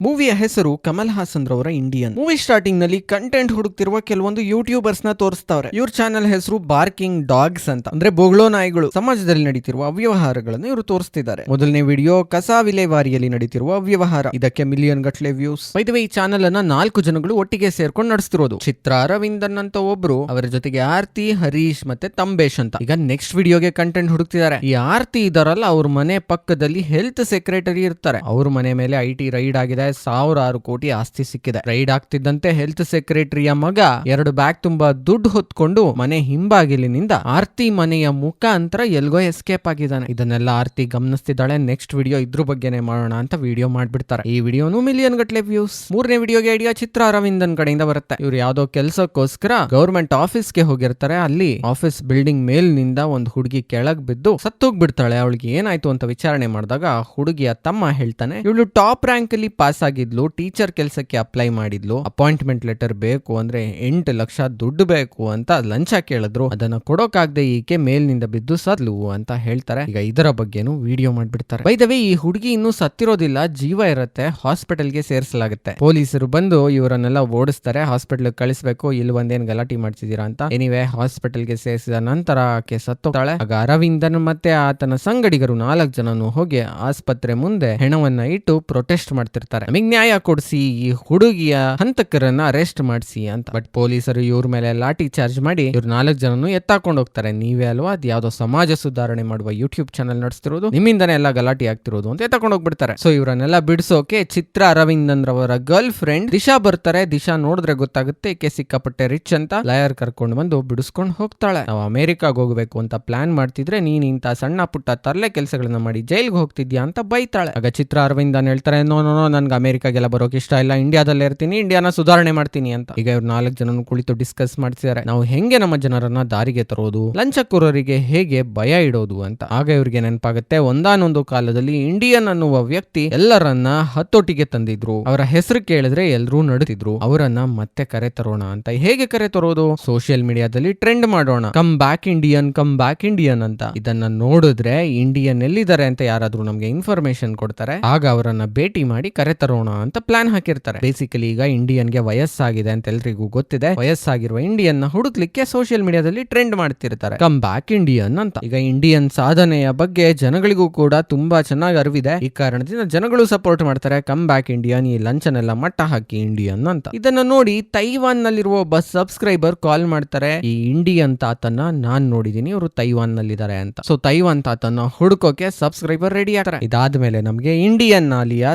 ಮೂವಿಯ ಹೆಸರು ಕಮಲ್ ಹಾಸನ್ ರವರ Indian movie ಸ್ಟಾರ್ಟಿಂಗ್ನಲ್ಲಿ ಕಂಟೆಂಟ್ ಹುಡುಕ್ತಿರುವ ಕೆಲವೊಂದು ಯೂಟ್ಯೂಬರ್ಸ್ನ ತೋರಿಸ್ತಾವ್ರೆ. ಇವ್ರ ಚಾನೆಲ್ ಹೆಸರು ಬಾರ್ಕಿಂಗ್ ಡಾಗ್ಸ್ ಅಂತ. ಅಂದ್ರೆ ಬೊಗಳೋ ನಾಯಿಗಳು. ಸಮಾಜದಲ್ಲಿ ನಡೀತಿರುವ ಅವ್ಯವಹಾರಗಳನ್ನು ಇವರು ತೋರಿಸ್ತಿದ್ದಾರೆ. ಮೊದಲನೇ ವಿಡಿಯೋ ಕಸ ವಿಲೇವಾರಿಯಲ್ಲಿ ನಡೀತಿರುವ ಅವ್ಯವಹಾರ. ಇದಕ್ಕೆ ಮಿಲಿಯನ್ ಗಟ್ಲೆ ವ್ಯೂಸ್ ವೈದ್ಯ ಈ ಚಾನೆಲ್ ಅನ್ನ ನಾಲ್ಕು ಜನಗಳು ಒಟ್ಟಿಗೆ ಸೇರ್ಕೊಂಡು ನಡೆಸ್ತಿರೋದು. ಚಿತ್ರ ಅರವಿಂದನ್ ಅಂತ ಒಬ್ರು. ಅವರ ಜೊತೆಗೆ ಆರ್ತಿ, ಹರೀಶ್ ಮತ್ತೆ ತಂಬೇಶ್ ಅಂತ. ಈಗ ನೆಕ್ಸ್ಟ್ ವಿಡಿಯೋಗೆ ಕಂಟೆಂಟ್ ಹುಡುಕ್ತಿದ್ದಾರೆ. ಈ ಆರ್ತಿ ಇದಾರಲ್ಲ, ಅವ್ರ ಮನೆ ಪಕ್ಕದಲ್ಲಿ ಹೆಲ್ತ್ ಸೆಕ್ರೆಟರಿ ಇರ್ತಾರೆ. ಅವ್ರ ಮನೆ ಮೇಲೆ ಐಟಿ ರೈಡ್ ಆಗಿದೆ. ಸಾವಿರಾರು ಕೋಟಿ ಆಸ್ತಿ ಸಿಕ್ಕಿದೆ. ರೈಡ್ ಆಗ್ತಿದ್ದಂತೆ ಹೆಲ್ತ್ ಸೆಕ್ರೆಟರಿಯ ಮಗ ಎರಡು ಬ್ಯಾಗ್ ತುಂಬಾ ದುಡ್ಡು ಹೊತ್ಕೊಂಡು ಮನೆ ಹಿಂಬಾಗಿಲಿನಿಂದ ಆರ್ತಿ ಮನೆಯ ಮುಖಾಂತರ ಎಲ್ಗೋ ಎಸ್ಕೇಪ್ ಆಗಿದ್ದಾನೆ. ಇದನ್ನೆಲ್ಲ ಆರ್ತಿ ಗಮನಿಸ್ತಿದ್ದಾಳೆ. ನೆಕ್ಸ್ಟ್ ವಿಡಿಯೋ ಇದ್ರ ಬಗ್ಗೆನೇ ಮಾಡೋಣ ಅಂತ ವಿಡಿಯೋ ಮಾಡ್ಬಿಡ್ತಾರೆ. ಈ ವಿಡಿಯೋನು ಮಿಲಿಯನ್ ಗಟ್ಲೆ ವ್ಯೂಸ್. ಮೂರನೇ ವಿಡಿಯೋಗೆ ಐಡಿಯಾ ಚಿತ್ರ ಅರವಿಂದನ್ ಕಡೆಯಿಂದ ಬರುತ್ತೆ. ಇವ್ರು ಯಾವ್ದೋ ಕೆಲಸಕ್ಕೋಸ್ಕರ ಗೌರ್ಮೆಂಟ್ ಆಫೀಸ್ಗೆ ಹೋಗಿರ್ತಾರೆ. ಅಲ್ಲಿ ಆಫೀಸ್ ಬಿಲ್ಡಿಂಗ್ ಮೇಲ್ನಿಂದ ಒಂದು ಹುಡುಗಿ ಕೆಳಗ್ ಬಿದ್ದು ಸತ್ತೋಗ್ಬಿಡ್ತಾಳೆ. ಅವಳಿಗೆ ಏನಾಯ್ತು ಅಂತ ವಿಚಾರಣೆ ಮಾಡಿದಾಗ ಹುಡುಗಿಯ ತಮ್ಮ ಹೇಳ್ತಾನೆ, ಇವಳು ಟಾಪ್ ರ್ಯಾಂಕ್ ಅಲ್ಲಿ ಪಾಸ್ ಆಗಿದ್ಲು, ಟೀಚರ್ ಕೆಲಸಕ್ಕೆ ಅಪ್ಲೈ ಮಾಡಿದ್ಲು, ಅಪಾಯಿಂಟ್ಮೆಂಟ್ ಲೆಟರ್ ಬೇಕು ಅಂದ್ರೆ ಎಂಟು ಲಕ್ಷ ದುಡ್ಡು ಬೇಕು ಅಂತ ಲಂಚ ಕೇಳಿದ್ರು. ಅದನ್ನ ಕೊಡೋಕಾಗದೆ ಈಕೆ ಮೇಲ್ನಿಂದ ಬಿದ್ದು ಸತ್ಲು ಅಂತ ಹೇಳ್ತಾರೆ. ಈಗ ಇದರ ಬಗ್ಗೆನು ವಿಡಿಯೋ ಮಾಡ್ಬಿಡ್ತಾರೆ. ಬೈದವೆ ಈ ಹುಡುಗಿ ಇನ್ನೂ ಸತ್ತಿರೋದಿಲ್ಲ, ಜೀವ ಇರುತ್ತೆ, ಹಾಸ್ಪಿಟಲ್ಗೆ ಸೇರಿಸಲಾಗುತ್ತೆ. ಪೊಲೀಸರು ಬಂದು ಇವರನ್ನೆಲ್ಲ ಓಡಿಸ್ತಾರೆ ಹಾಸ್ಪಿಟಲ್ ಕಳಿಸ್ಬೇಕು, ಇಲ್ಲಿ ಒಂದೇನ್ ಗಲಾಟೆ ಮಾಡ್ತಿದ್ದೀರಾ ಅಂತ. ಎನಿವೆ ಹಾಸ್ಪಿಟಲ್ಗೆ ಸೇರಿಸಿದ ನಂತರ ಆಕೆ ಸತ್ತೋಗ್ತಾಳೆ. ಆಗ ಅರವಿಂದನ್ ಮತ್ತೆ ಆತನ ಸಂಗಡಿಗರು ನಾಲ್ಕು ಜನನು ಹೋಗಿ ಆಸ್ಪತ್ರೆ ಮುಂದೆ ಹೆಣವನ್ನ ಇಟ್ಟು ಪ್ರೊಟೆಸ್ಟ್ ಮಾಡ್ತಿರ್ತಾರೆ. ನಮಗೆ ನ್ಯಾಯ ಕೊಡಿಸಿ ಈ ಹುಡುಗಿಯ ಹಂತಕರನ್ನ ಅರೆಸ್ಟ್ ಮಾಡಿಸಿ ಅಂತ. ಬಟ್ ಪೊಲೀಸರು ಇವ್ರ ಮೇಲೆ ಲಾಠಿ ಚಾರ್ಜ್ ಮಾಡಿ ಇವ್ರ ನಾಲ್ಕು ಜನನು ಎತ್ತಾಕೊಂಡು ಹೋಗ್ತಾರೆ. ನೀವೇ ಅಲ್ವಾ? ಅದ್ ಯಾವ್ದೋ ಸಮಾಜ ಸುಧಾರಣೆ ಮಾಡುವ ಯೂಟ್ಯೂಬ್ ಚಾನಲ್ ನಡೆಸ್ತಿರೋದು. ನಿಮ್ಮಿಂದನೇ ಎಲ್ಲ ಗಲಾಟೆ ಆಗ್ತಿರೋದು ಅಂತ ಎತ್ತಾಕೊಂಡು ಹೋಗ್ಬಿಡ್ತಾರೆ. ಸೊ ಇವರನ್ನೆಲ್ಲ ಬಿಡಿಸೋಕೆ ಚಿತ್ರ ಅರವಿಂದನ್ ರವರ ಗರ್ಲ್ ಫ್ರೆಂಡ್ ದಿಶಾ ಬರ್ತಾರೆ. ದಿಶಾ ನೋಡಿದ್ರೆ ಗೊತ್ತಾಗುತ್ತೆ ಕೆ ಸಿಕ್ಕಾಪಟ್ಟೆ ರಿಚ್ ಅಂತ? ಲಾಯರ್ ಕರ್ಕೊಂಡು ಬಂದು ಬಿಡಿಸ್ಕೊಂಡು ಹೋಗ್ತಾಳೆ. ನಾವು ಅಮೆರಿಕಾಗ್ ಹೋಗ್ಬೇಕು ಅಂತ ಪ್ಲಾನ್ ಮಾಡ್ತಿದ್ರೆ ನೀನ್ ಇಂತ ಸಣ್ಣ ಪುಟ್ಟ ತರಲೆ ಕೆಲಸಗಳನ್ನ ಮಾಡಿ ಜೈಲ್ಗೆ ಹೋಗ್ತಿದ್ಯಾ? ಅಂತ ಬೈತಾಳೆ. ಆಗ ಚಿತ್ರ ಅರವಿಂದನ್ ಹೇಳ್ತಾರೆ ನೋ ನೋ ನೋ ಅಮೆರಿಕಾಗೆಲ್ಲ ಬರೋಕೆ ಇಷ್ಟ ಇಲ್ಲ. ಇಂಡಿಯಾದಲ್ಲಿ ಇರ್ತೀನಿ, ಇಂಡಿಯಾನ ಸುಧಾರಣೆ ಮಾಡ್ತೀನಿ ಅಂತ. ಈಗ ಇವ್ರು ನಾಲ್ಕು ಜನನು ಕುಳಿತು ಡಿಸ್ಕಸ್ ಮಾಡ್ತಿದ್ದಾರೆ ನಾವು ಹೆಂಗೆ ನಮ್ಮ ಜನರನ್ನ ದಾರಿಗೆ ತರೋದು, ಲಂಚಕೋರರಿಗೆ ಹೇಗೆ ಭಯ ಇಡೋದು ಅಂತ. ಆಗ ಇವ್ರಿಗೆ ನೆನಪಾಗುತ್ತೆ, ಒಂದಾನೊಂದು ಕಾಲದಲ್ಲಿ ಇಂಡಿಯನ್ ಅನ್ನುವ ವ್ಯಕ್ತಿ ಎಲ್ಲರನ್ನ ಹತ್ತೊಟ್ಟಿಗೆ ತಂದಿದ್ರು. ಅವರ ಹೆಸರು ಕೇಳಿದ್ರೆ ಎಲ್ಲರೂ ನಡೆದಿದ್ರು ಅವರನ್ನ ಮತ್ತೆ ಕರೆ ತರೋಣ ಅಂತ. ಹೇಗೆ ಕರೆ ತರೋದು? ಸೋಷಿಯಲ್ ಮೀಡಿಯಾದಲ್ಲಿ ಟ್ರೆಂಡ್ ಮಾಡೋಣ. Come back Indian come back Indian ಅಂತ. ಇದನ್ನ ನೋಡಿದ್ರೆ ಇಂಡಿಯನ್ ಎಲ್ಲಿದ್ದಾರೆ ಅಂತ ಯಾರಾದ್ರೂ ನಮ್ಗೆ ಇನ್ಫಾರ್ಮೇಶನ್ ಕೊಡ್ತಾರೆ. ಆಗ ಅವರನ್ನ ಭೇಟಿ ಮಾಡಿ ಕರೆ ತರೋಣ ಅಂತ ಪ್ಲಾನ್ ಹಾಕಿರ್ತಾರೆ. ಬೇಸಿಕಲಿ ಈಗ ಇಂಡಿಯನ್ಗೆ ವಯಸ್ಸಾಗಿದೆ ಅಂತ ಎಲ್ರಿಗೂ ಗೊತ್ತಿದೆ. ವಯಸ್ಸಾಗಿರುವ ಇಂಡಿಯನ್ನ ಹುಡುಕ್ಲಿಕ್ಕೆ ಸೋಷಿಯಲ್ ಮೀಡಿಯಾದಲ್ಲಿ ಟ್ರೆಂಡ್ ಮಾಡ್ತಿರ್ತಾರೆ. ಕಮ್ ಬ್ಯಾಕ್ ಇಂಡಿಯನ್ ಅಂತ. ಈಗ ಇಂಡಿಯನ್ ಸಾಧನೆಯ ಬಗ್ಗೆ ಜನಗಳಿಗೂ ಕೂಡ ತುಂಬಾ ಚೆನ್ನಾಗಿ ಅರಿವಿದೆ. ಈ ಕಾರಣದಿಂದ ಜನಗಳು ಸಪೋರ್ಟ್ ಮಾಡ್ತಾರೆ. ಕಮ್ ಬ್ಯಾಕ್ ಇಂಡಿಯನ್ ಈ ಲಂಚನೆಲ್ಲ ಮಟ್ಟ ಹಾಕಿ ಇಂಡಿಯನ್ ಅಂತ. ಇದನ್ನ ನೋಡಿ ತೈವಾನ್ ನಲ್ಲಿರುವ ಒಬ್ಬ ಸಬ್ಸ್ಕ್ರೈಬರ್ ಕಾಲ್ ಮಾಡ್ತಾರೆ. ಈ ಇಂಡಿಯನ್ ತಾತನ್ನ ನಾನ್ ನೋಡಿದೀನಿ, ಇವರು ತೈವಾನ್ ನಲ್ಲಿದ್ದಾರೆ ಅಂತ. ಸೊ ತೈವಾನ್ ತಾತನ್ನ ಹುಡುಕೋಕೆ ಸಬ್ಸ್ಕ್ರೈಬರ್ ರೆಡಿ ಆಗ್ತಾರೆ. ಇದಾದ್ಮೇಲೆ ನಮಗೆ ಇಂಡಿಯನ್ ಅಲಿಯ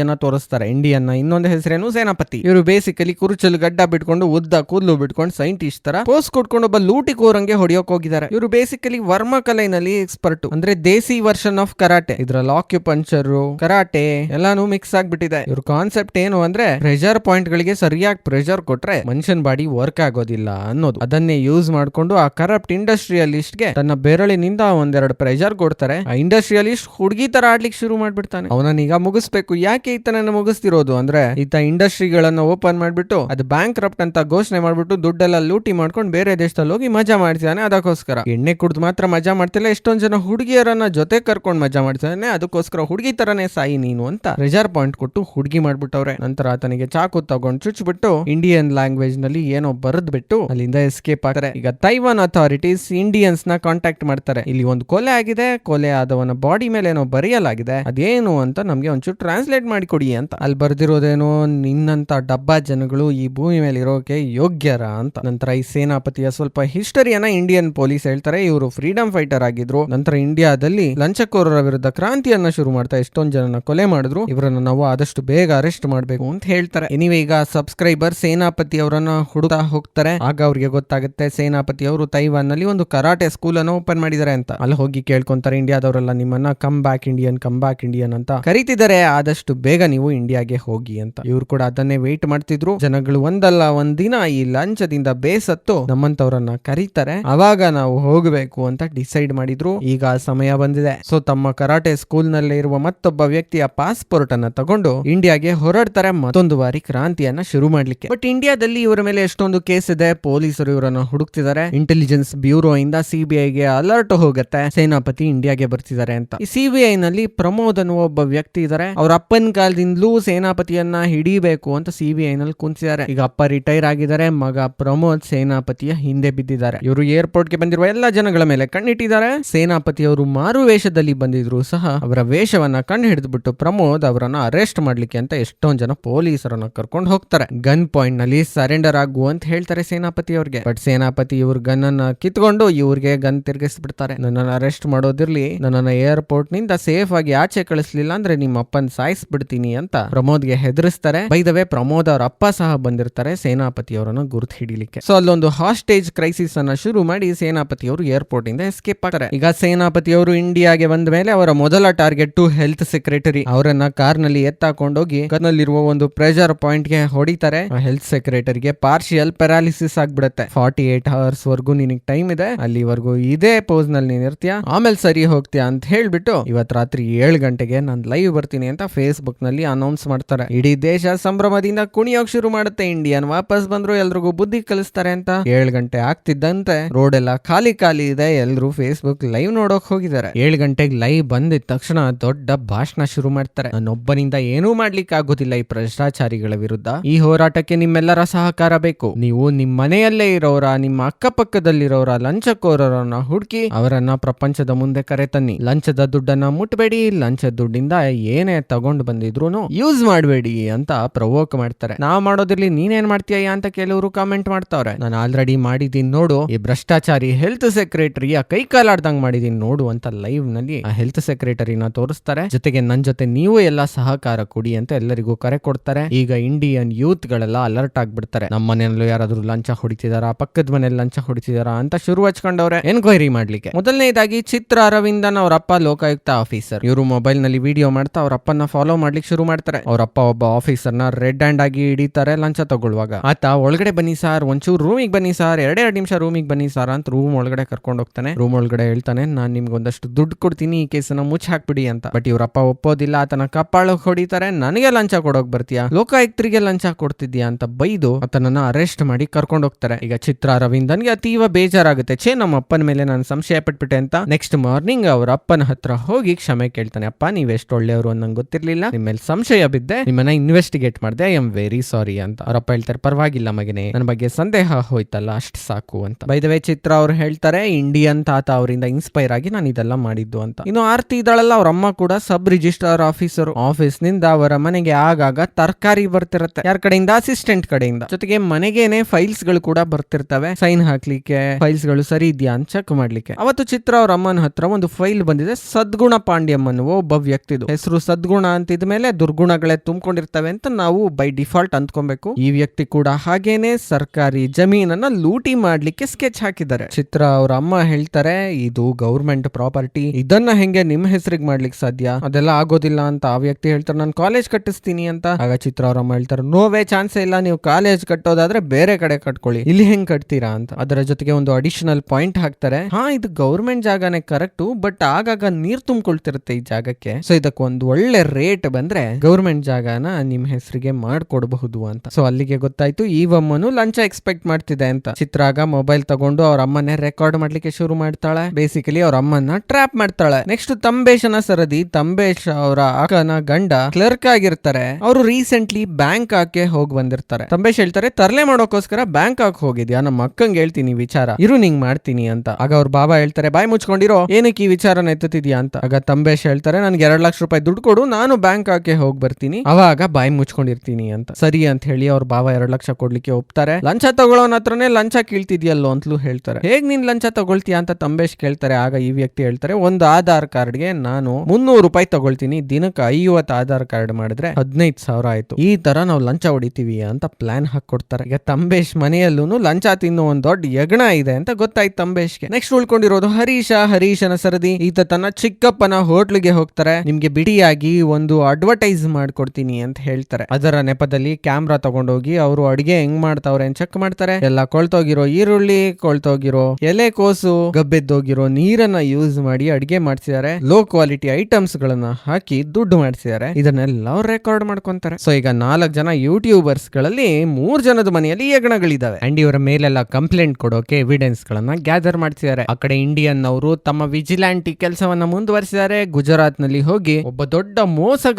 ಸೇನಾಪತಿಯನ್ನ ತೋರಿಸ್ತಾರೆ. ಇಂಡಿಯನ್ನ ಇನ್ನೊಂದು ಹೆಸರೇನು ಸೇನಾಪತಿ. ಇವರು ಬೇಸಿಕಲಿ ಕುರುಚಲು ಗಡ್ಡ ಬಿಟ್ಕೊಂಡು, ಉದ್ದ, ಕೂದಲು ಬಿಟ್ಕೊಂಡು ಸೈಂಟಿಸ್ಟ್ ತರ ಪೋಸ್ ಕೊಟ್ಕೊಂಡು ಒಬ್ಬ ಲೂಟಿ ಕೋರಂಗೆ ಹೊಡಿಯೋಕ್ ಹೋಗಿದ್ದಾರೆ. ಇವರು ಬೇಸಿಕಲಿ ವರ್ಮ ಕಲೆನಲ್ಲಿ ಎಕ್ಸ್ಪರ್ಟ್ ಅಂದ್ರೆ ದೇಸಿ ವರ್ಷನ್ ಆಫ್ ಕರಾಟೆ ಇದ್ರಲ್ಲಿ ಆಕ್ಯುಪಂಚರ್ ಕರಾಟೆ ಎಲ್ಲಾನು ಮಿಕ್ಸ್ ಆಗ್ಬಿಟ್ಟಿದೆ. ಇವ್ರ ಕಾನ್ಸೆಪ್ಟ್ ಏನು ಅಂದ್ರೆ ಪ್ರೆಷರ್ ಪಾಯಿಂಟ್ ಗಳಿಗೆ ಸರಿಯಾಗಿ ಪ್ರೆಷರ್ ಕೊಟ್ರೆ ಮನುಷ್ಯನ್ ಬಾಡಿ ವರ್ಕ್ ಆಗೋದಿಲ್ಲ ಅನ್ನೋದು. ಅದನ್ನೇ ಯೂಸ್ ಮಾಡ್ಕೊಂಡು ಆ ಕರಪ್ಟ್ ಇಂಡಸ್ಟ್ರಿಯಲಿಸ್ಟ್ಗೆ ತನ್ನ ಬೆರಳಿನಿಂದ ಒಂದೆರಡು ಪ್ರೆಷರ್ ಕೊಡ್ತಾರೆ. ಆ ಇಂಡಸ್ಟ್ರಿಯಲಿಸ್ಟ್ ಹುಡುಗಿ ತರ ಆಡ್ಲಿಕ್ಕೆ ಶುರು ಮಾಡ್ಬಿಡ್ತಾನೆ. ಅವನನ್ನೀಗ ಮುಗಿಸ್ಬೇಕು. ಯಾಕೆ ಈತನನ್ನ ಮುಗಿಸ್ತಿರೋದು ಅಂದ್ರೆ ಈತ ಇಂಡಸ್ಟ್ರಿಗಳನ್ನ ಓಪನ್ ಮಾಡ್ಬಿಟ್ಟು ಅದು ಬ್ಯಾಂಕ್ ರಪ್ಟ್ ಅಂತ ಘೋಷಣೆ ಮಾಡ್ಬಿಟ್ಟು ದುಡ್ಡೆಲ್ಲ ಲೂಟಿ ಮಾಡ್ಕೊಂಡು ಬೇರೆ ದೇಶದಲ್ಲಿ ಹೋಗಿ ಮಜಾ ಮಾಡ್ತಿದ್ದಾನೆ ಅದಕ್ಕೋಸ್ಕರ. ಎಣ್ಣೆ ಕುಡ್ದು ಮಾತ್ರ ಮಜಾ ಮಾಡ್ತಿಲ್ಲ, ಎಷ್ಟೊಂದ್ ಜನ ಹುಡುಗಿಯರನ್ನ ಜೊತೆ ಕರ್ಕೊಂಡು ಮಜಾ ಮಾಡ್ತಿದ್ದಾನೆ, ಅದಕ್ಕೋಸ್ಕರ ಹುಡುಗಿ ತರನೇ ಸಾಯಿ ನೀನು ಅಂತ ರೆಜರ್ ಪಾಯಿಂಟ್ ಕೊಟ್ಟು ಹುಡುಗಿ ಮಾಡ್ಬಿಟ್ಟವ್ರೆ. ನಂತರ ಆತನಿಗೆ ಚಾಕು ತಗೊಂಡು ಚುಚ್ಬಿಟ್ಟು ಇಂಡಿಯನ್ ಲ್ಯಾಂಗ್ವೇಜ್ನಲ್ಲಿ ಏನೋ ಬರೆದ್ ಬಿಟ್ಟು ಅಲ್ಲಿಂದ ಎಸ್ಕೇಪ್ ಆಗ್ತಾರೆ. ಈಗ ತೈವಾನ್ ಅಥಾರಿಟೀಸ್ ಇಂಡಿಯನ್ಸ್ನ ಕಾಂಟ್ಯಾಕ್ಟ್ ಮಾಡ್ತಾರೆ. ಇಲ್ಲಿ ಒಂದು ಕೊಲೆ ಆಗಿದೆ, ಕೊಲೆ ಆದವನ ಬಾಡಿ ಮೇಲೆ ಏನೋ ಬರೆಯಲಾಗಿದೆ, ಅದೇನು ಅಂತ ನಮ್ಗೆ ಒಂಚೂರು ಟ್ರಾನ್ಸ್ಲೇಟ್ ಮಾಡಿ ಕೊಡಿ ಅಂತ. ಅಲ್ಲಿ ಬರ್ದಿರೋದೇನೋ ನಿನ್ನಂತ ಡಬ್ಬಾ ಜನಗಳು ಈ ಭೂಮಿ ಮೇಲೆ ಇರೋಕೆ ಯೋಗ್ಯರ ಅಂತ. ನಂತರ ಈ ಸೇನಾಪತಿಯ ಸ್ವಲ್ಪ ಹಿಸ್ಟರಿಯನ್ನ ಇಂಡಿಯನ್ ಪೊಲೀಸ್ ಹೇಳ್ತಾರೆ. ಇವರು ಫ್ರೀಡಮ್ ಫೈಟರ್ ಆಗಿದ್ರು. ನಂತರ ಇಂಡಿಯಾದಲ್ಲಿ ಲಂಚಕೋರರ ವಿರುದ್ಧ ಕ್ರಾಂತಿಯನ್ನ ಶುರು ಮಾಡ್ತಾ ಎಷ್ಟೊಂದು ಜನನ ಕೊಲೆ ಮಾಡಿದ್ರು. ಇವರನ್ನ ನಾವು ಆದಷ್ಟು ಬೇಗ ಅರೆಸ್ಟ್ ಮಾಡಬೇಕು ಅಂತ ಹೇಳ್ತಾರೆ. ಎನಿವೆ ಈಗ ಸಬ್ಸ್ಕ್ರೈಬರ್ ಸೇನಾಪತಿ ಅವರನ್ನ ಹುಡುಕ್ತಾ ಹೋಗ್ತಾರೆ. ಆಗ ಅವ್ರಿಗೆ ಗೊತ್ತಾಗುತ್ತೆ ಸೇನಾಪತಿ ಅವರು ತೈವಾನ್ನಲ್ಲಿ ಒಂದು ಕರಾಟೆ ಸ್ಕೂಲ್ ಅನ್ನು ಓಪನ್ ಮಾಡಿದ್ದಾರೆ ಅಂತ. ಅಲ್ಲಿ ಹೋಗಿ ಕೇಳ್ಕೊಂತಾರೆ, ಇಂಡಿಯಾದವರೆಲ್ಲ ನಿಮ್ಮನ್ನ come back Indian come back Indian ಅಂತ. ಕರೀತಿದ್ದಾರೆ. ಆದಷ್ಟು ಬೇಗ ನೀವು ಇಂಡಿಯಾಗೆ ಹೋಗಿ ಅಂತ. ಇವ್ರು ಕೂಡ ಅದನ್ನೇ ವೇಟ್ ಮಾಡ್ತಿದ್ರು. ಜನಗಳು ಒಂದಲ್ಲ, ಒಂದಿನ ದಿನ ಈ ಲಂಚದಿಂದ ಬೇಸತ್ತು ನಮ್ಮಂತವರನ್ನ ಕರೀತಾರೆ. ಅವಾಗ ನಾವು ಹೋಗಬೇಕು ಅಂತ ಡಿಸೈಡ್ ಮಾಡಿದ್ರು. ಈಗ ಸಮಯ ಬಂದಿದೆ. ಸೊ ತಮ್ಮ ಕರಾಟೆ ಸ್ಕೂಲ್ನಲ್ಲಿ ಇರುವ ಮತ್ತೊಬ್ಬ ವ್ಯಕ್ತಿಯ ಪಾಸ್ಪೋರ್ಟ್ ಅನ್ನ ತಗೊಂಡು ಇಂಡಿಯಾಗೆ ಹೊರಡ್ತಾರೆ. ಮತ್ತೊಂದು ಬಾರಿ ಕ್ರಾಂತಿಯನ್ನ ಶುರು ಮಾಡ್ಲಿಕ್ಕೆ. ಬಟ್ ಇಂಡಿಯಾದಲ್ಲಿ ಇವರ ಮೇಲೆ ಎಷ್ಟೊಂದು ಕೇಸ್ ಇದೆ. ಪೊಲೀಸರು ಇವರನ್ನ ಹುಡುಕ್ತಿದ್ದಾರೆ. ಇಂಟೆಲಿಜೆನ್ಸ್ ಬ್ಯೂರೋ ಇಂದ ಸಿಬಿಐಗೆ ಅಲರ್ಟ್ ಹೋಗುತ್ತೆ. ಸೇನಾಪತಿ ಇಂಡಿಯಾಗೆ ಬರ್ತಿದ್ದಾರೆ ಅಂತ. ಈ ಸಿಬಿಐ ನಲ್ಲಿ ಪ್ರಮೋದ್ ಅನ್ನುವ ಒಬ್ಬ ವ್ಯಕ್ತಿ ಇದ್ದಾರೆ ಅವ್ರ ಅಪ್ಪನ್ ಕಾಲದಿಂದಲೂ ಸೇನಾಪತಿಯನ್ನ ಹಿಡಿಬೇಕು ಅಂತ ಸಿ ಬಿ ಐ ನಲ್ಲಿ ಕುಂತಿದ್ದಾರೆ. ಈಗ ಅಪ್ಪ ರಿಟೈರ್ ಆಗಿದ್ದಾರೆ, ಮಗ ಪ್ರಮೋದ್ ಸೇನಾಪತಿಯ ಹಿಂದೆ ಬಿದ್ದಿದ್ದಾರೆ. ಇವರು ಏರ್ಪೋರ್ಟ್ಗೆ ಬಂದಿರುವ ಎಲ್ಲಾ ಜನಗಳ ಮೇಲೆ ಕಣ್ಣಿಟ್ಟಿದ್ದಾರೆ. ಸೇನಾಪತಿಯವರು ಮಾರು ವೇಷದಲ್ಲಿ ಬಂದಿದ್ರು ಸಹ ಅವರ ವೇಷವನ್ನ ಕಣ್ಣು ಹಿಡಿದ್ಬಿಟ್ಟು ಪ್ರಮೋದ್ ಅವರನ್ನ ಅರೆಸ್ಟ್ ಮಾಡ್ಲಿಕ್ಕೆ ಅಂತ ಎಷ್ಟೊಂದ್ ಜನ ಪೊಲೀಸರನ್ನ ಕರ್ಕೊಂಡು ಹೋಗ್ತಾರೆ. ಗನ್ ಪಾಯಿಂಟ್ನಲ್ಲಿ ಸರೆಂಡರ್ ಆಗು ಅಂತ ಹೇಳ್ತಾರೆ ಸೇನಾಪತಿ ಅವ್ರಿಗೆ. ಬಟ್ ಸೇನಾಪತಿ ಇವ್ರ ಗನ್ ಅನ್ನ ಕಿತ್ಕೊಂಡು ಇವ್ರಿಗೆ ಗನ್ ತಿರ್ಗಿಸ್ಬಿಡ್ತಾರೆ. ನನ್ನನ್ನು ಅರೆಸ್ಟ್ ಮಾಡೋದಿರ್ಲಿ, ನನ್ನನ್ನ ಏರ್ಪೋರ್ಟ್ನಿಂದ ಸೇಫ್ ಆಗಿ ಆಚೆ ಕಳಿಸ್ಲಿಲ್ಲ ಅಂದ್ರೆ ನಿಮ್ಮ ಅಪ್ಪನ್ ಸಾಯಿಸ್ಬಿಡ್ತೀನಿ. ಅಂತ ಪ್ರಮೋದ್ಗೆ ಹೆದರಿಸ್ತಾರೆ. ಬೈದವೇ ಪ್ರಮೋದ್ ಅವ್ರ ಅಪ್ಪ ಸಹ ಬಂದಿರ್ತಾರೆ ಸೇನಾಪತಿ ಅವರನ್ನು ಗುರುತು ಹಿಡಿಲಿಕ್ಕೆ. ಸೊ ಅಲ್ಲೊಂದು ಹಾಸ್ಟೇಜ್ ಕ್ರೈಸಿಸ್ ಅನ್ನ ಶುರು ಮಾಡಿ ಸೇನಾಪತಿ ಅವರು ಏರ್ಪೋರ್ಟ್ ಇಂದ ಎಸ್ಕೇಪ್ ಆಗ್ತಾರೆ. ಈಗ ಸೇನಾಪತಿ ಅವರು ಇಂಡಿಯಾಗೆ ಬಂದ ಮೇಲೆ ಅವರ ಮೊದಲ ಟಾರ್ಗೆಟ್ ಟು ಹೆಲ್ತ್ ಸೆಕ್ರೆಟರಿ ಅವರನ್ನ ಕಾರ್ನಲ್ಲಿ ಎತ್ತಾಕೊಂಡೋಗಿ ಕನ್ನಲ್ಲಿರುವ ಒಂದು ಪ್ರೆಷರ್ ಪಾಯಿಂಟ್ಗೆ ಹೊಡಿತಾರೆ. ಹೆಲ್ತ್ ಸೆಕ್ರೆಟರಿಗೆ ಪಾರ್ಷಿಯಲ್ ಪ್ಯಾರಾಲಿಸಿಸ್ ಆಗ್ಬಿಡುತ್ತೆ. ಫಾರ್ಟಿ ಏಟ್ ಅವರ್ಸ್ ವರ್ಗು ನಿನಗೆ ಟೈಮ್ ಇದೆ, ಅಲ್ಲಿವರೆಗೂ ಇದೇ ಪೋಸ್ನಲ್ಲಿ ನೀನ್ ಆಮೇಲೆ ಸರಿ ಹೋಗ್ತೀಯ ಅಂತ ಹೇಳ್ಬಿಟ್ಟು ಇವತ್ ರಾತ್ರಿ ಏಳು ಗಂಟೆಗೆ ನಾನು ಲೈವ್ ಬರ್ತೀನಿ ಅಂತ ಫೇಸ್ಬುಕ್ ನಲ್ಲಿ ಅನೌನ್ಸ್ ಮಾಡ್ತಾರೆ. ಇಡೀ ದೇಶ ಸಂಭ್ರಮದಿಂದ ಕುಣಿಯೋಕ್ ಶುರು ಮಾಡುತ್ತೆ. ಇಂಡಿಯನ್ ವಾಪಸ್ ಬಂದ್ರು ಎಲ್ರಿಗೂ ಬುದ್ಧಿ ಕಲಿಸ್ತಾರೆ ಅಂತ ಏಳು ಗಂಟೆ ಆಗ್ತಿದ್ದಂತೆ ರೋಡ್ ಎಲ್ಲ ಖಾಲಿ ಖಾಲಿ ಇದೆ. ಎಲ್ರು ಫೇಸ್ಬುಕ್ ಲೈವ್ ನೋಡೋಕ್ ಹೋಗಿದ್ದಾರೆ. ಏಳು ಗಂಟೆಗೆ ಲೈವ್ ಬಂದಿದ ತಕ್ಷಣ ದೊಡ್ಡ ಭಾಷಣ ಶುರು ಮಾಡ್ತಾರೆ. ನನ್ನೊಬ್ಬನಿಂದ ಏನೂ ಮಾಡ್ಲಿಕ್ಕೆ ಆಗೋದಿಲ್ಲ ಈ ಭ್ರಷ್ಟಾಚಾರಿಗಳ ವಿರುದ್ಧ. ಈ ಹೋರಾಟಕ್ಕೆ ನಿಮ್ಮೆಲ್ಲರ ಸಹಕಾರ ಬೇಕು. ನೀವು ನಿಮ್ ಮನೆಯಲ್ಲೇ ಇರೋರ, ನಿಮ್ಮ ಅಕ್ಕಪಕ್ಕದಲ್ಲಿರೋರ, ಲಂಚಕೋರರನ್ನ ಹುಡುಕಿ ಅವರನ್ನ ಪ್ರಪಂಚದ ಮುಂದೆ ಕರೆತನ್ನಿ. ಲಂಚದ ದುಡ್ಡನ್ನ ಮುಟ್ಬೇಡಿ. ಲಂಚದ ದುಡ್ಡಿಂದ ಏನೇ ತಗೊಂಡು ಬಂದಿದ್ರು ಯೂಸ್ ಮಾಡಬೇಡಿ ಅಂತ ಪ್ರವೋಕ್ ಮಾಡ್ತಾರೆ. ನಾವ್ ಮಾಡೋದ್ರಲ್ಲಿ ನೀನೇನ್ ಮಾಡ್ತೀಯ ಅಂತ ಕೆಲವರು ಕಾಮೆಂಟ್ ಮಾಡ್ತಾವ್ರೆ ನಾನು ಆಲ್ರೆಡಿ ಮಾಡಿದೀನಿ ನೋಡು, ಈ ಭ್ರಷ್ಟಾಚಾರಿ ಹೆಲ್ತ್ ಸೆಕ್ರೆಟರಿಯ ಕೈ ಕಾಲಾಡ್ದಂಗ್ ಮಾಡಿದೀನಿ ನೋಡು ಅಂತ ಲೈವ್ನಲ್ಲಿ ಆ ಹೆಲ್ತ್ ಸೆಕ್ರೆಟರಿನ ತೋರಿಸ್ತಾರೆ. ಜೊತೆಗೆ ನನ್ ಜೊತೆ ನೀವು ಎಲ್ಲ ಸಹಕಾರ ಕೊಡಿ ಅಂತ ಎಲ್ಲರಿಗೂ ಕರೆ ಕೊಡ್ತಾರೆ. ಈಗ ಇಂಡಿಯನ್ ಯೂತ್ ಗಳೆಲ್ಲ ಅಲರ್ಟ್ ಆಗ್ಬಿಡ್ತಾರೆ. ನಮ್ಮ ಮನೆಯಲ್ಲೂ ಯಾರಾದ್ರೂ ಲಂಚ ಹೊಡಿತಿದಾರ? ಪಕ್ಕದ ಮನೇಲಿ ಲಂಚ ಹೊಡಿತಿದಾರ ಅಂತ ಶುರು ಹಚ್ಕೊಂಡವ್ರೆ. ಎನ್ಕ್ವೈರಿ ಮಾಡ್ಲಿಕ್ಕೆ. ಮೊದಲನೇದಾಗಿ ಚಿತ್ರ ಅರವಿಂದನ್ ಅವರಪ್ಪ ಲೋಕಾಯುಕ್ತ ಆಫೀಸರ್ ಇವರು ಮೊಬೈಲ್ನಲ್ಲಿ ವಿಡಿಯೋ ಮಾಡ್ತಾ ಅವ್ರ ಅಪ್ಪನ ಫಾಲೋ ಮಾಡ್ಲಿಕ್ಕೆ ಶುರು ಮಾಡ್ತಾರೆ. ಅವ್ರ ಅಪ್ಪ ಒಬ್ಬ ಆಫೀಸರ್ನ ರೆಡ್ ಹ್ಯಾಂಡ್ ಆಗಿ ಹಿಡಿತಾರೆ ಲಂಚ ತಗೊಳ್ಳುವಾಗ. ಆತ, ಒಳಗಡೆ ಬನ್ನಿ ಸರ್, ಒಂಚೂರು ರೂಮಿಗೆ ಬನ್ನಿ ಸರ್, ಎರಡೆರಡು ನಿಮಿಷ ರೂಮಿಗೆ ಬನ್ನಿ ಸರ್ ಅಂತ ರೂಮ್ ಒಳಗಡೆ ಕರ್ಕೊಂಡು ಹೋಗ್ತಾನೆ. ರೂಮ್ ಒಳಗಡೆ ಹೇಳ್ತಾನೆ, ನಾನ್ ನಿಮ್ಗೆ ಒಂದಷ್ಟು ದುಡ್ಡು ಕೊಡ್ತೀನಿ, ಈ ಕೇಸನ್ನ ಮುಚ್ಚ ಹಾಕ್ಬಿಡಿ ಅಂತ. ಬಟ್ ಇವ್ರಪ್ಪ ಒಪ್ಪೋದಿಲ್ಲ, ಆತನ ಕಪ್ಪಾಳು ಹೊಡಿತಾರೆ, ನನಗೆ ಲಂಚ ಕೊಡೋಕ್ ಬರ್ತೀಯಾ? ಲೋಕಾಯುಕ್ತರಿಗೆ ಲಂಚ ಕೊಡ್ತಿದ್ಯಾ ಅಂತ ಬೈದು ಆತನನ್ನ ಅರೆಸ್ಟ್ ಮಾಡಿ ಕರ್ಕೊಂಡು ಹೋಗ್ತಾರೆ. ಈಗ ಚಿತ್ರ ಅರವಿಂದನ್ಗೆ ಅತೀವ ಬೇಜಾರಾಗುತ್ತೆ. ಛೇ, ನಮ್ಮ ಅಪ್ಪನ ಮೇಲೆ ನಾನು ಸಂಶಯ ಪಟ್ಬಿಟ್ಟೆ ಅಂತ. ನೆಕ್ಸ್ಟ್ ಮಾರ್ನಿಂಗ್ ಅವ್ರ ಅಪ್ಪನ ಹತ್ರ ಹೋಗಿ ಕ್ಷಮೆ ಕೇಳ್ತಾನೆ, ಅಪ್ಪ ನೀವ್ ಎಷ್ಟು ಒಳ್ಳೆಯವರು ನಂಗೆ ಗೊತ್ತಿರ್ಲಿಲ್ಲ. ನಿಮ್ಮ ಮೇಲೆ ಸಂಶಯ ಬಿದ್ದೆ ನಿಮ್ಮನ್ನ ಇನ್ವೆಸ್ಟಿಗೇಟ್ ಮಾಡಿದೆ. ಐ ಆಮ್ ವೆರಿ ಸಾರಿ ಅಂತ. ಅವರಪ್ಪ ಹೇಳ್ತಾರೆ, ಪರವಾಗಿಲ್ಲ ಮಗನೇ, ನನ್ನ ಬಗ್ಗೆ ಸಂದೇಹ ಹೋಯ್ತಲ್ಲ, ಅಷ್ಟು ಸಾಕು ಅಂತ. ಬೈದವೆ ಚಿತ್ರ ಅವ್ರು ಹೇಳ್ತಾರೆ ಇಂಡಿಯನ್ ತಾತ ಅವರಿಂದ ಇನ್ಸ್ಪೈರ್ ಆಗಿ ನಾನು ಇದೆಲ್ಲ ಮಾಡಿದ್ದು ಅಂತ. ಇನ್ನು ಆರ್ತಿ ಇದ್ದಾಳಲ್ಲ, ಅವ್ರ ಅಮ್ಮ ಕೂಡ ಸಬ್ ರಿಜಿಸ್ಟ್ರಾರ್ ಆಫೀಸರ್ ಆಫೀಸ್ನಿಂದ ಅವರ ಮನೆಗೆ ಆಗಾಗ ತರಕಾರಿ ಬರ್ತಿರತ್ತೆ. ಯಾರ ಕಡೆಯಿಂದ? ಅಸಿಸ್ಟೆಂಟ್ ಕಡೆಯಿಂದ. ಜೊತೆಗೆ ಮನೆಗೇನೆ ಫೈಲ್ಸ್ಗಳು ಕೂಡ ಬರ್ತಿರ್ತವೆ. ಸೈನ್ ಹಾಕ್ಲಿಕ್ಕೆ ಫೈಲ್ಸ್ಗಳು ಸರಿ ಇದೆಯಾ ಅಂತ ಚೆಕ್ ಮಾಡ್ಲಿಕ್ಕೆ. ಅವತ್ತು ಚಿತ್ರ ಅವ್ರ ಅಮ್ಮನ ಹತ್ರ ಒಂದು ಫೈಲ್ ಬಂದಿದೆ, ಸದ್ಗುಣ ಪಾಂಡ್ಯಂ ಅನ್ನುವ ಒಬ್ಬ ವ್ಯಕ್ತಿದು. ಹೆಸರು ಸದ್ಗುಣ ಅಂತಿದ ಮೇಲೆ ದುರ್ಗುಣಗಳೇ ತುಂಬಿಕೊಂಡಿರ್ತವೆ ಅಂತ ನಾವು ಬೈ ಡಿಫಾಲ್ಟ್ ಅಂದ್ಕೊಬೇಕು. ಈ ವ್ಯಕ್ತಿ ಕೂಡ ಹಾಗೇನೆ ಸರ್ಕಾರಿ ಜಮೀನನ್ನ ಲೂಟಿ ಮಾಡ್ಲಿಕ್ಕೆ ಸ್ಕೆಚ್ ಹಾಕಿದ್ದಾರೆ. ಚಿತ್ರ ಅವ್ರ ಅಮ್ಮ ಹೇಳ್ತಾರೆ, ಇದು ಗೌರ್ಮೆಂಟ್ ಪ್ರಾಪರ್ಟಿ. ಇದನ್ನ ಹೆಂಗೆ ನಿಮ್ ಹೆಸರಿಗೆ ಮಾಡ್ಲಿಕ್ಕೆ ಸಾಧ್ಯ? ಅದೆಲ್ಲ ಆಗೋದಿಲ್ಲ ಅಂತ ಆ ವ್ಯಕ್ತಿ ಹೇಳ್ತಾರೆ, ನಾನು ಕಾಲೇಜ್ ಕಟ್ಟಿಸ್ತೀನಿ ಅಂತ. ಆಗ ಚಿತ್ರ ಅವ್ರ ಅಮ್ಮ ಹೇಳ್ತಾರೆ ನೋವೇ ಚಾನ್ಸ್ ಇಲ್ಲ. ನೀವು ಕಾಲೇಜ್ ಕಟ್ಟೋದಾದ್ರೆ ಬೇರೆ ಕಡೆ ಕಟ್ಕೊಳ್ಳಿ. ಇಲ್ಲಿ ಹೆಂಗ್ ಕಟ್ತೀರಾ ಅಂತ. ಅದರ ಜೊತೆಗೆ ಒಂದು ಅಡಿಷನಲ್ ಪಾಯಿಂಟ್ ಹಾಕ್ತಾರೆ, ಹಾ, ಇದು ಗೌರ್ಮೆಂಟ್ ಜಾಗನೇ ಕರೆಕ್ಟು ಬಟ್ ಆಗಾಗ ನೀರ್ ತುಂಬಿಕೊಳ್ತಿರುತ್ತೆ ಈ ಜಾಗಕ್ಕೆ. ಸೊ ಇದಕ್ಕೆ ಒಂದು ಒಳ್ಳೆ ರೇಟ್ ಬಂದ್ರೆ ಗೌರ್ಮೆಂಟ್ ಜಾಗನ ನಿಮ್ ಹೆಸರಿಗೆ ಮಾಡ್ಕೊಡ್ಬಹುದು ಅಂತ. ಸೊ ಅಲ್ಲಿಗೆ ಗೊತ್ತಾಯ್ತು ಈ ಅಮ್ಮನು ಲಂಚ ಎಕ್ಸ್ಪೆಕ್ಟ್ ಮಾಡ್ತಿದೆ ಅಂತ. ಚಿತ್ರಾಗ ಮೊಬೈಲ್ ತಗೊಂಡು ಅವ್ರ ಅಮ್ಮನೇ ರೆಕಾರ್ಡ್ ಮಾಡ್ಲಿಕ್ಕೆ ಶುರು ಮಾಡ್ತಾಳೆ. ಬೇಸಿಕಲಿ ಅವ್ರ ಅಮ್ಮನ ಟ್ರಾಪ್ ಮಾಡ್ತಾಳೆ. ನೆಕ್ಸ್ಟ್ ತಂಬೇಶನ ಸರದಿ, ತಂಬೇಶ್ ಅವರ ಅಕ್ಕನ ಗಂಡ ಕ್ಲರ್ಕ್ ಆಗಿರ್ತಾರೆ. ಅವರು ರೀಸೆಂಟ್ಲಿ ಬ್ಯಾಂಕ್ ಆಕೆ ಹೋಗಿ ಬಂದಿರ್ತಾರೆ. ತಂಬೇಶ್ ಹೇಳ್ತಾರೆ, ತರಲೆ ಮಾಡೋಕೋಸ್ಕರ ಬ್ಯಾಂಕ್ ಹಾಕ್ ಹೋಗಿದ್ಯಾ? ನಮ್ಮ ಅಕ್ಕಂಗೆ ಹೇಳ್ತೀನಿ ವಿಚಾರ. ಇರು, ನಿಂಗ್ ಮಾಡ್ತೀನಿ ಅಂತ. ಆಗ ಅವ್ರ ಬಾಬಾ ಹೇಳ್ತಾರೆ, ಬಾಯ್ ಮುಚ್ಕೊಂಡಿರೋ, ಏನಕ್ಕೆ ಈ ವಿಚಾರನ ಎತ್ತುತ್ತಿದ್ಯಾ ಅಂತ. ಆಗ ತಂಬೇಶ್ ಹೇಳ್ತಾರೆ, ನನ್ಗೆ ಎರಡ್ ಲಕ್ಷ ರೂಪಾಯಿ ದುಡ್ಡು ಕೊಡು, ನಾನು ಬ್ಯಾಂಕ್ ಆಕೆ ಹೋಗಿ ಬರ್ತೀನಿ. ಅವಾಗ ಬಾಯಿ ಮುಚ್ಕೊಂಡಿರ್ತೀನಿ ಅಂತ. ಸರಿ ಅಂತ ಹೇಳಿ ಅವ್ರ ಬಾವ ಎರಡ್ ಲಕ್ಷ ಕೊಡ್ಲಿಕ್ಕೆ ಒಪ್ತಾರೆ. ಲಂಚ ತಗೊಳ್ಳೋನ್ ಹತ್ರನೇ ಲಂಚ ಕೀಳ್ತಿದ್ಯಲ್ಲೋ ಅಂತಲೂ ಹೇಳ್ತಾರೆ. ಹೇಗ್ ನೀನ್ ಲಂಚ ತಗೊಳ್ತೀಯ ಅಂತ ತಂಬೇಶ್ ಕೇಳ್ತಾರೆ. ಆಗ ಈ ವ್ಯಕ್ತಿ ಹೇಳ್ತಾರೆ, ಒಂದು ಆಧಾರ್ ಕಾರ್ಡ್ಗೆ ನಾನು ಮುನ್ನೂರು ರೂಪಾಯಿ ತಗೊಳ್ತೀನಿ. ದಿನಕ್ಕೆ ಐವತ್ತು ಆಧಾರ್ ಕಾರ್ಡ್ ಮಾಡಿದ್ರೆ ಹದಿನೈದು ಸಾವಿರ ಆಯ್ತು. ಈ ತರ ನಾವು ಲಂಚ ಹೊಡಿತೀವಿ ಅಂತ ಪ್ಲಾನ್ ಹಾಕೊಡ್ತಾರೆ. ಈಗ ತಂಬೇಶ್ ಮನೆಯಲ್ಲೂ ಲಂಚ ತಿನ್ನೋ ಒಂದ್ ದೊಡ್ಡ ಯಜ್ಞ ಇದೆ ಅಂತ ಗೊತ್ತಾಯ್ತು ತಂಬೇಶ್ಗೆ. ನೆಕ್ಸ್ಟ್ ಉಳ್ಕೊಂಡಿರೋದು ಹರೀಶ. ಹರೀಶನ ಸರದಿ. ಈತ ತನ್ನ ಚಿಕ್ಕಪ್ಪನ ಹೋಟ್ಲಿಗೆ ಹೋಗ್ತಾರೆ. ನಿಮ್ಗೆ ಬಿಡಿಯಾಗಿ ಒಂದು ಅಡ್ವರ್ಟೈಸ್ ಮಾಡ್ಕೊಡ್ತೀನಿ ಅಂತ ಹೇಳ್ತಾರೆ. ಅದರ ನೆಪದಲ್ಲಿ ಕ್ಯಾಮ್ರಾ ತಗೊಂಡೋಗಿ ಅವರು ಅಡಿಗೆ ಹೆಂಗ್ ಮಾಡ್ತಾವ್ರೆ ಚೆಕ್ ಮಾಡ್ತಾರೆ. ಎಲ್ಲ ಕೊಳ್ತೋಗಿರೋ ಈರುಳ್ಳಿ, ಕೊಳ್ತೋಗಿರೋ ಎಲೆ ಕೋಸು, ಗಬ್ಬೆದ್ದೋಗಿರೋ ನೀರನ್ನ ಯೂಸ್ ಮಾಡಿ ಅಡಿಗೆ ಮಾಡ್ಸಿದ್ದಾರೆ. ಲೋ ಕ್ವಾಲಿಟಿ ಐಟಮ್ಸ್ ಗಳನ್ನ ಹಾಕಿ ದುಡ್ಡು ಮಾಡಿಸಿದ್ದಾರೆ. ಇದನ್ನೆಲ್ಲ ಅವ್ರು ರೆಕಾರ್ಡ್ ಮಾಡ್ಕೊಂತಾರೆ. ಸೊ ಈಗ ನಾಲ್ಕು ಜನ ಯೂಟ್ಯೂಬರ್ಸ್ಗಳಲ್ಲಿ ಮೂರ್ ಜನದ ಮನೆಯಲ್ಲಿ ಯಜ್ಞಗಳಿದಾವೆ. ಅಂಡ್ ಇವರ ಮೇಲೆಲ್ಲ ಕಂಪ್ಲೇಂಟ್ ಕೊಡೋಕೆ ಎವಿಡೆನ್ಸ್ ಗಳನ್ನ ಗ್ಯಾದರ್ ಮಾಡ್ತಿದ್ದಾರೆ ಆ ಕಡೆ ಇಂಡಿಯನ್ ಅವರು ತಮ್ಮ ವಿಜಿಲಾಂಟಿ ಕೆಲಸವನ್ನ ಮುಂದುವರಿಸಿದ್ದಾರೆ. ಗುಜರಾತ್ನಲ್ಲಿ ಹೋಗಿ ಒಬ್ಬ ದೊಡ್ಡ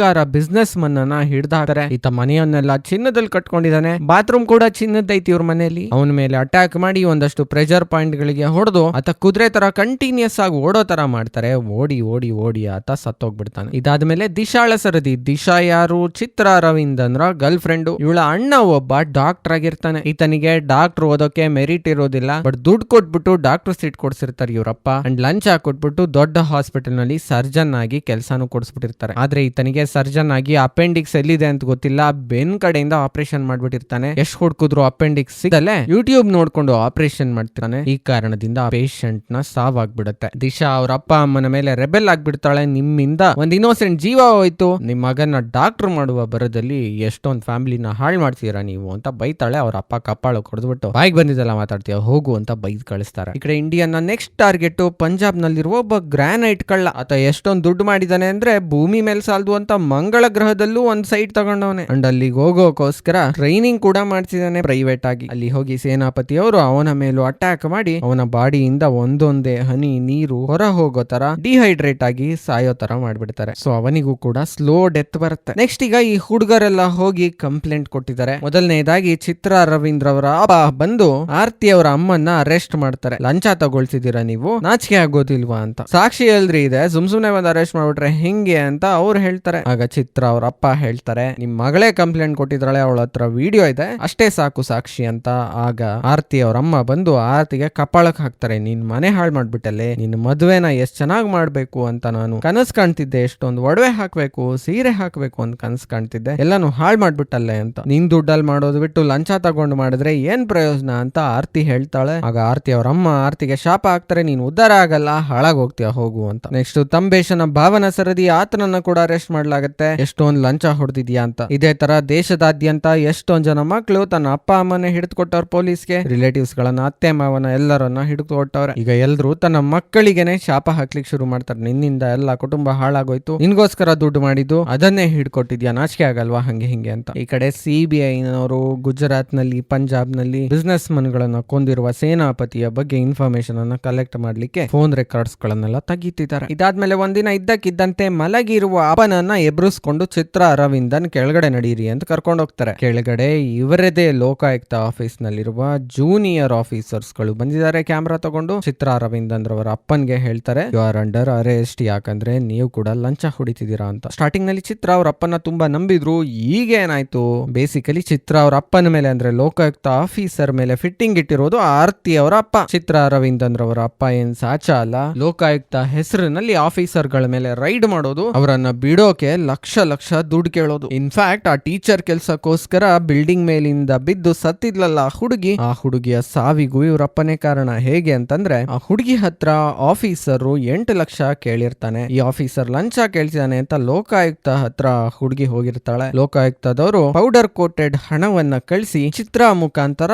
ಕೊಲೆಗಾರ ಬಿಸ್ನೆಸ್ ಮನ್ ಅನ್ನ ಹಿಡ್ದಾಕ್ತಾರೆ. ಈತ ಮನೆಯನ್ನೆಲ್ಲ ಚಿನ್ನದಲ್ಲಿ ಕಟ್ಕೊಂಡಿದ್ದಾನೆ. ಬಾತ್ರೂಮ್ ಕೂಡ ಚಿನ್ನದೈತಿ ಇವ್ರ ಮನೆಯಲ್ಲಿ. ಅವನ ಮೇಲೆ ಅಟ್ಯಾಕ್ ಮಾಡಿ ಒಂದಷ್ಟು ಪ್ರೆಷರ್ ಪಾಯಿಂಟ್ ಗಳಿಗೆ ಹೊಡೆದು ಆತ ಕುದುರೆ ತರ ಕಂಟಿನ್ಯೂಸ್ ಆಗಿ ಓಡೋ ತರ ಮಾಡ್ತಾರೆ. ಓಡಿ ಓಡಿ ಓಡಿ ಆತ ಸತ್ತೋಗ್ಬಿಡ್ತಾನೆ. ಇದಾದ್ಮೇಲೆ ದಿಶಾಳ ಸರದಿ. ದಿಶಾ ಯಾರು? ಚಿತ್ರ ಅರವಿಂದ್ ಅಂದ್ರ ಗರ್ಲ್ ಫ್ರೆಂಡ್ ಇವಳ ಅಣ್ಣ ಒಬ್ಬ ಡಾಕ್ಟರ್ ಆಗಿರ್ತಾನೆ. ಈತನಿಗೆ ಡಾಕ್ಟರ್ ಓದೋಕೆ ಮೆರಿಟ್ ಇರೋದಿಲ್ಲ. ಬಟ್ ದುಡ್ಡು ಕೊಟ್ಬಿಟ್ಟು ಡಾಕ್ಟರ್ ಸೀಟ್ ಕೊಡ್ಸಿರ್ತಾರೆ ಇವರಪ್ಪ. ಅಂಡ್ ಲಂಚ್ ಹಾಕೊಟ್ಬಿಟ್ಟು ದೊಡ್ಡ ಹಾಸ್ಪಿಟಲ್ನಲ್ಲಿ ಸರ್ಜನ್ ಆಗಿ ಕೆಲಸನೂ ಕೊಡಿಸ್ಬಿಟ್ಟಿರ್ತಾರೆ. ಆದ್ರೆ ಈತನಿಗೆ ಸರ್ಜನ್ ಆಗಿ ಅಪೆಂಡಿಕ್ಸ್ ಎಲ್ಲಿದೆ ಅಂತ ಗೊತ್ತಿಲ್ಲ. ಬೆನ್ ಕಡೆಯಿಂದ ಆಪರೇಷನ್ ಮಾಡ್ಬಿಟ್ಟಿರ್ತಾನೆ. ಎಷ್ಟು ಹುಡ್ಕುದ್ರು ಅಪೆಂಡಿಕ್ಸ್ ಸಿಗಲ್ಲೇ ಯೂಟ್ಯೂಬ್ ನೋಡ್ಕೊಂಡು ಆಪರೇಷನ್ ಮಾಡ್ತಾನೆ ಈ ಕಾರಣದಿಂದ ಪೇಷಂಟ್ನ ಸಾವಾಗ್ಬಿಡುತ್ತೆ. ದಿಶಾ ಅವ್ರ ಅಪ್ಪ ಅಮ್ಮನ ಮೇಲೆ ರೆಬೆಲ್ ಆಗ್ಬಿಡ್ತಾಳೆ. ನಿಮ್ಮಿಂದ ಒಂದ್ ಇನ್ನೋಸೆಂಟ್ ಜೀವ ಹೋಯ್ತು. ನಿಮ್ ಮಗನ ಡಾಕ್ಟರ್ ಮಾಡುವ ಬರದಲ್ಲಿ ಎಷ್ಟೊಂದ್ ಫ್ಯಾಮಿಲಿನ ಹಾಳು ಮಾಡ್ತೀರಾ ನೀವು ಅಂತ ಬೈತಾಳೆ. ಅವ್ರ ಅಪ್ಪ ಕಪ್ಪಾಳು ಕೊಡ್ದ್ಬಿಟ್ಟು ಬಾಯಿಗೆ ಬಂದಿದ್ದಲ್ಲ ಮಾತಾಡ್ತೀಯ? ಹೋಗು ಅಂತ ಬೈದ್ ಕಳಿಸ್ತಾರೆ. ಈ ಕಡೆ ಇಂಡಿಯನ್ ನೆಕ್ಸ್ಟ್ ಟಾರ್ಗೆಟ್ ಪಂಜಾಬ್ ನಲ್ಲಿರುವ ಒಬ್ಬ ಗ್ರಾನೈಟ್ ಕಳ್ಳ. ಆತ ಎಷ್ಟೊಂದು ದುಡ್ಡು ಮಾಡಿದಾನೆ ಅಂದ್ರೆ ಭೂಮಿ ಮೇಲೆ ಸಾಲದು ಅಂತ ಮಂಗಳ ಗ್ರಹದಲ್ಲೂ ಒಂದ್ ಸೈಟ್ ತಗೊಂಡವನೆ. ಅಂಡ್ ಅಲ್ಲಿಗೆ ಹೋಗೋಕೋಸ್ಕರ ಟ್ರೈನಿಂಗ್ ಕೂಡ ಮಾಡ್ತಿದ್ದಾನೆ ಪ್ರೈವೇಟ್ ಆಗಿ. ಅಲ್ಲಿ ಹೋಗಿ ಸೇನಾಪತಿ ಅವರು ಅವನ ಮೇಲೂ ಅಟ್ಯಾಕ್ ಮಾಡಿ ಅವನ ಬಾಡಿಯಿಂದ ಒಂದೊಂದೇ ಹನಿ, ನೀರು ಹೊರ ಹೋಗೋ ತರ ಡಿಹೈಡ್ರೇಟ್ ಆಗಿ ಸಾಯೋ ತರ ಮಾಡ್ಬಿಡ್ತಾರೆ. ಸೊ ಅವನಿಗೂ ಕೂಡ ಸ್ಲೋ ಡೆತ್ ಬರುತ್ತೆ. ನೆಕ್ಸ್ಟ್ ಈಗ ಈ ಹುಡುಗರೆಲ್ಲ ಹೋಗಿ ಕಂಪ್ಲೇಂಟ್ ಕೊಟ್ಟಿದ್ದಾರೆ. ಮೊದಲನೇದಾಗಿ ಚಿತ್ರ ರವೀಂದ್ರ ಅವರ ಬಂದು ಆರ್ತಿ ಅವರ ಅಮ್ಮನ್ನ ಅರೆಸ್ಟ್ ಮಾಡ್ತಾರೆ. ಲಂಚ ತಗೊಳ್ತಿದ್ದೀರಾ ನೀವು? ನಾಚಿಕೆ ಆಗೋದಿಲ್ವಾ ಅಂತ. ಸಾಕ್ಷಿ ಎಲ್ರಿ ಇದೆ. ಸುಮ್ ಸುಮ್ನೆ ಬಂದು ಅರೆಸ್ಟ್ ಮಾಡ್ಬಿಟ್ರೆ ಹೆಂಗೆ ಅಂತ ಅವ್ರು ಹೇಳ್ತಾರೆ. ಆಗ ಚಿತ್ರ ಅವ್ರ ಅಪ್ಪ ಹೇಳ್ತಾರೆ, ನಿಮ್ ಮಗಳೇ ಕಂಪ್ಲೇಂಟ್ ಕೊಟ್ಟಿದ್ರಳೆ, ಅವಳ ಹತ್ರ ವಿಡಿಯೋ ಇದೆ, ಅಷ್ಟೇ ಸಾಕು ಸಾಕ್ಷಿ ಅಂತ. ಆಗ ಆರತಿ ಅವ್ರ ಅಮ್ಮ ಬಂದು ಆರತಿಗೆ ಕಪಾಳಕ್ ಹಾಕ್ತಾರೆ, ನಿನ್ ಮನೆ ಹಾಳು ಮಾಡ್ಬಿಟ್ಟಲ್ಲಿ, ನಿನ್ ಮದ್ವೆನ ಎಷ್ಟ್ ಚೆನ್ನಾಗ್ ಮಾಡ್ಬೇಕು ಅಂತ ನಾನು ಕನಸ್ ಕಾಣ್ತಿದ್ದೆ, ಎಷ್ಟೊಂದು ಒಡವೆ ಹಾಕ್ಬೇಕು, ಸೀರೆ ಹಾಕ್ಬೇಕು ಅಂತ ಕನಸು ಕಾಣ್ತಿದ್ದೆ, ಎಲ್ಲಾನು ಹಾಳು ಮಾಡ್ಬಿಟ್ಟಲ್ಲೇ ಅಂತ. ನಿನ್ ದುಡ್ಡಲ್ಲಿ ಮಾಡೋದು ಬಿಟ್ಟು ಲಂಚ ತಗೊಂಡು ಮಾಡಿದ್ರೆ ಏನ್ ಪ್ರಯೋಜನ? ಅಂತ ಆರತಿ ಹೇಳ್ತಾಳೆ. ಆಗ ಆರತಿ ಅವ್ರ ಅಮ್ಮ ಆರತಿಗೆ, ಶಾಪ ಹಾಕ್ತಾರೆ, ನೀನ್ ಉದ್ದಾರ ಆಗಲ್ಲ, ಹಾಳಾಗ್ ಹೋಗ್ತೀಯ, ಹೋಗು ಅಂತ. ನೆಕ್ಸ್ಟ್ ತಂಬೇಶನ ಭಾವನ ಸರದಿ ಆತನನ್ನ ಕೂಡ ಅರೆಸ್ಟ್ ಮಾಡ್ಲಾಗತ್ತೆ ಎಷ್ಟೊಂದ್ ಲಂಚ ಹೊಡೆದಿದ್ಯಾ ಅಂತ. ಇದೇ ತರ ದೇಶದಾದ್ಯಂತ ಎಷ್ಟೊಂದ್ ಜನ ಮಕ್ಕಳು ತನ್ನ ಅಪ್ಪ, ಅಮ್ಮನೆ ಹಿಡಿದು ಪೊಲೀಸ್ ಪೊಲೀಸ್ಗೆ. ರಿಲೇಟಿವ್ಸ್ ಗಳನ್ನ ಅತ್ತೆ, ಮಾವನ ಎಲ್ಲರನ್ನ ಹಿಡಿದು ಕೊಟ್ಟವ್ರೆ ಈಗ ಎಲ್ರು ತನ್ನ ಮಕ್ಕಳಿಗೆನೆ ಶಾಪ ಹಾಕ್ಲಿಕ್ಕೆ ಶುರು ಮಾಡ್ತಾರೆ. ನಿನ್ನಿಂದ ಎಲ್ಲ ಕುಟುಂಬ ಹಾಳಾಗೋಯ್ತು. ನಿನ್ಗೋಸ್ಕರ ದುಡ್ಡು ಮಾಡಿದ್ದು ಅದನ್ನೇ ಹಿಡ್ಕೊಟ್ಟಿದ್ಯಾ. ನಾಚಿಕೆ ಆಗಲ್ವಾ ಹಂಗೆ ಹಿಂಗೆ ಅಂತ. ಈ ಕಡೆ ಸಿ ಬಿ ಐನವರು ಗುಜರಾತ್ನಲ್ಲಿ ಪಂಜಾಬ್ನಲ್ಲಿ ಬಿಸ್ನೆಸ್ ಮನ್ ಗಳನ್ನ ಕೊಂದಿರುವ ಸೇನಾಪತಿಯ ಬಗ್ಗೆ ಇನ್ಫಾರ್ಮೇಶನ್ ಅನ್ನ ಕಲೆಕ್ಟ್ ಮಾಡ್ಲಿಕ್ಕೆ ಫೋನ್ ರೆಕಾರ್ಡ್ಸ್ ಗಳನ್ನೆಲ್ಲ ತೆಗಿತಿದ್ದಾರೆ. ಇದಾದ್ಮೇಲೆ ಒಂದಿನ ಇದ್ದಕ್ಕಿದ್ದಂತೆ ಮಲಗಿರುವ ಅಪ್ಪನನ್ನ ಎಬ್ರಿಸ್ಕೊಂಡು ಚಿತ್ರ ಅರವಿಂದನ್ ಕೆಳಗಡೆ ನಡೀರಿ ಅಂತ ಕರ್ಕೊಂಡು ಹೋಗ್ತಾರೆ. ಕೆಳಗಡೆ ಇವರದೇ ಲೋಕಾಯುಕ್ತ ಆಫೀಸ್ ನಲ್ಲಿರುವ ಜೂನಿಯರ್ ಆಫೀಸರ್ಸ್ಗಳು ಬಂದಿದ್ದಾರೆ ಕ್ಯಾಮ್ರಾ ತಗೊಂಡು. ಚಿತ್ರ ಅರವಿಂದನ್ ರವರ ಅಪ್ಪನ್ಗೆ ಹೇಳ್ತಾರೆ ಯು ಆರ್ ಅಂಡರ್ ಅರೆಸ್ಟ್ ಯಾಕಂದ್ರೆ ನೀವು ಕೂಡ ಲಂಚ ಹೊಡಿತಿದ್ದೀರಾ ಅಂತ. ಸ್ಟಾರ್ಟಿಂಗ್ನಲ್ಲಿ ಚಿತ್ರ ಅವ್ರ ಅಪ್ಪನ ತುಂಬಾ ನಂಬಿದ್ರು, ಈಗ ಏನಾಯ್ತು? ಬೇಸಿಕಲಿ ಚಿತ್ರ ಅವ್ರ ಅಪ್ಪನ ಮೇಲೆ ಅಂದ್ರೆ ಲೋಕಾಯುಕ್ತ ಆಫೀಸರ್ ಮೇಲೆ ಫಿಟ್ಟಿಂಗ್ ಇಟ್ಟಿರೋದು ಆರ್ತಿ ಅವರ ಅಪ್ಪ. ಚಿತ್ರ ಅರವಿಂದನ್ ರವರ ಅಪ್ಪ ಏನ್ ಸಾಚ ಅಲ್ಲ, ಲೋಕಾಯುಕ್ತ ಹೆಸರಿನಲ್ಲಿ ಆಫೀಸರ್ಗಳ ಮೇಲೆ ರೈಡ್ ಮಾಡೋದು, ಅವರನ್ನ ಬಿಡೋಕೆ ಲಕ್ಷ ಲಕ್ಷ ದುಡ್ಡು ಕೇಳೋದು. ಇನ್ಫ್ಯಾಕ್ಟ್ ಆ ಟೀಚರ್ ಕೆಲ್ಸಕ್ಕೋಸ್ಕರ ಬಿಲ್ಡಿಂಗ್ ಮೇಲಿಂದ ಬಿದ್ದು ಸತ್ತಿದ್ಲಲ್ಲ ಆ ಹುಡುಗಿ. ಆ ಹುಡುಗಿಯ ಸಾವಿಗೂ ಇವರಪ್ಪನೇ ಕಾರಣ ಹೇಗೆ ಅಂತಂದ್ರೆ, ಆ ಹುಡುಗಿ ಹತ್ರ ಆಫೀಸರ್ ಎಂಟು ಲಕ್ಷ ಕೇಳಿರ್ತಾನೆ. ಈ ಆಫೀಸರ್ ಲಂಚ ಕೇಳ್ತಿದ್ದಾನೆ ಅಂತ ಲೋಕಾಯುಕ್ತ ಹತ್ರ ಹುಡುಗಿ ಹೋಗಿರ್ತಾಳೆ. ಲೋಕಾಯುಕ್ತದವರು ಪೌಡರ್ ಕೋಟೆಡ್ ಹಣವನ್ನ ಕಳಿಸಿ ಚಿತ್ರ ಮುಖಾಂತರ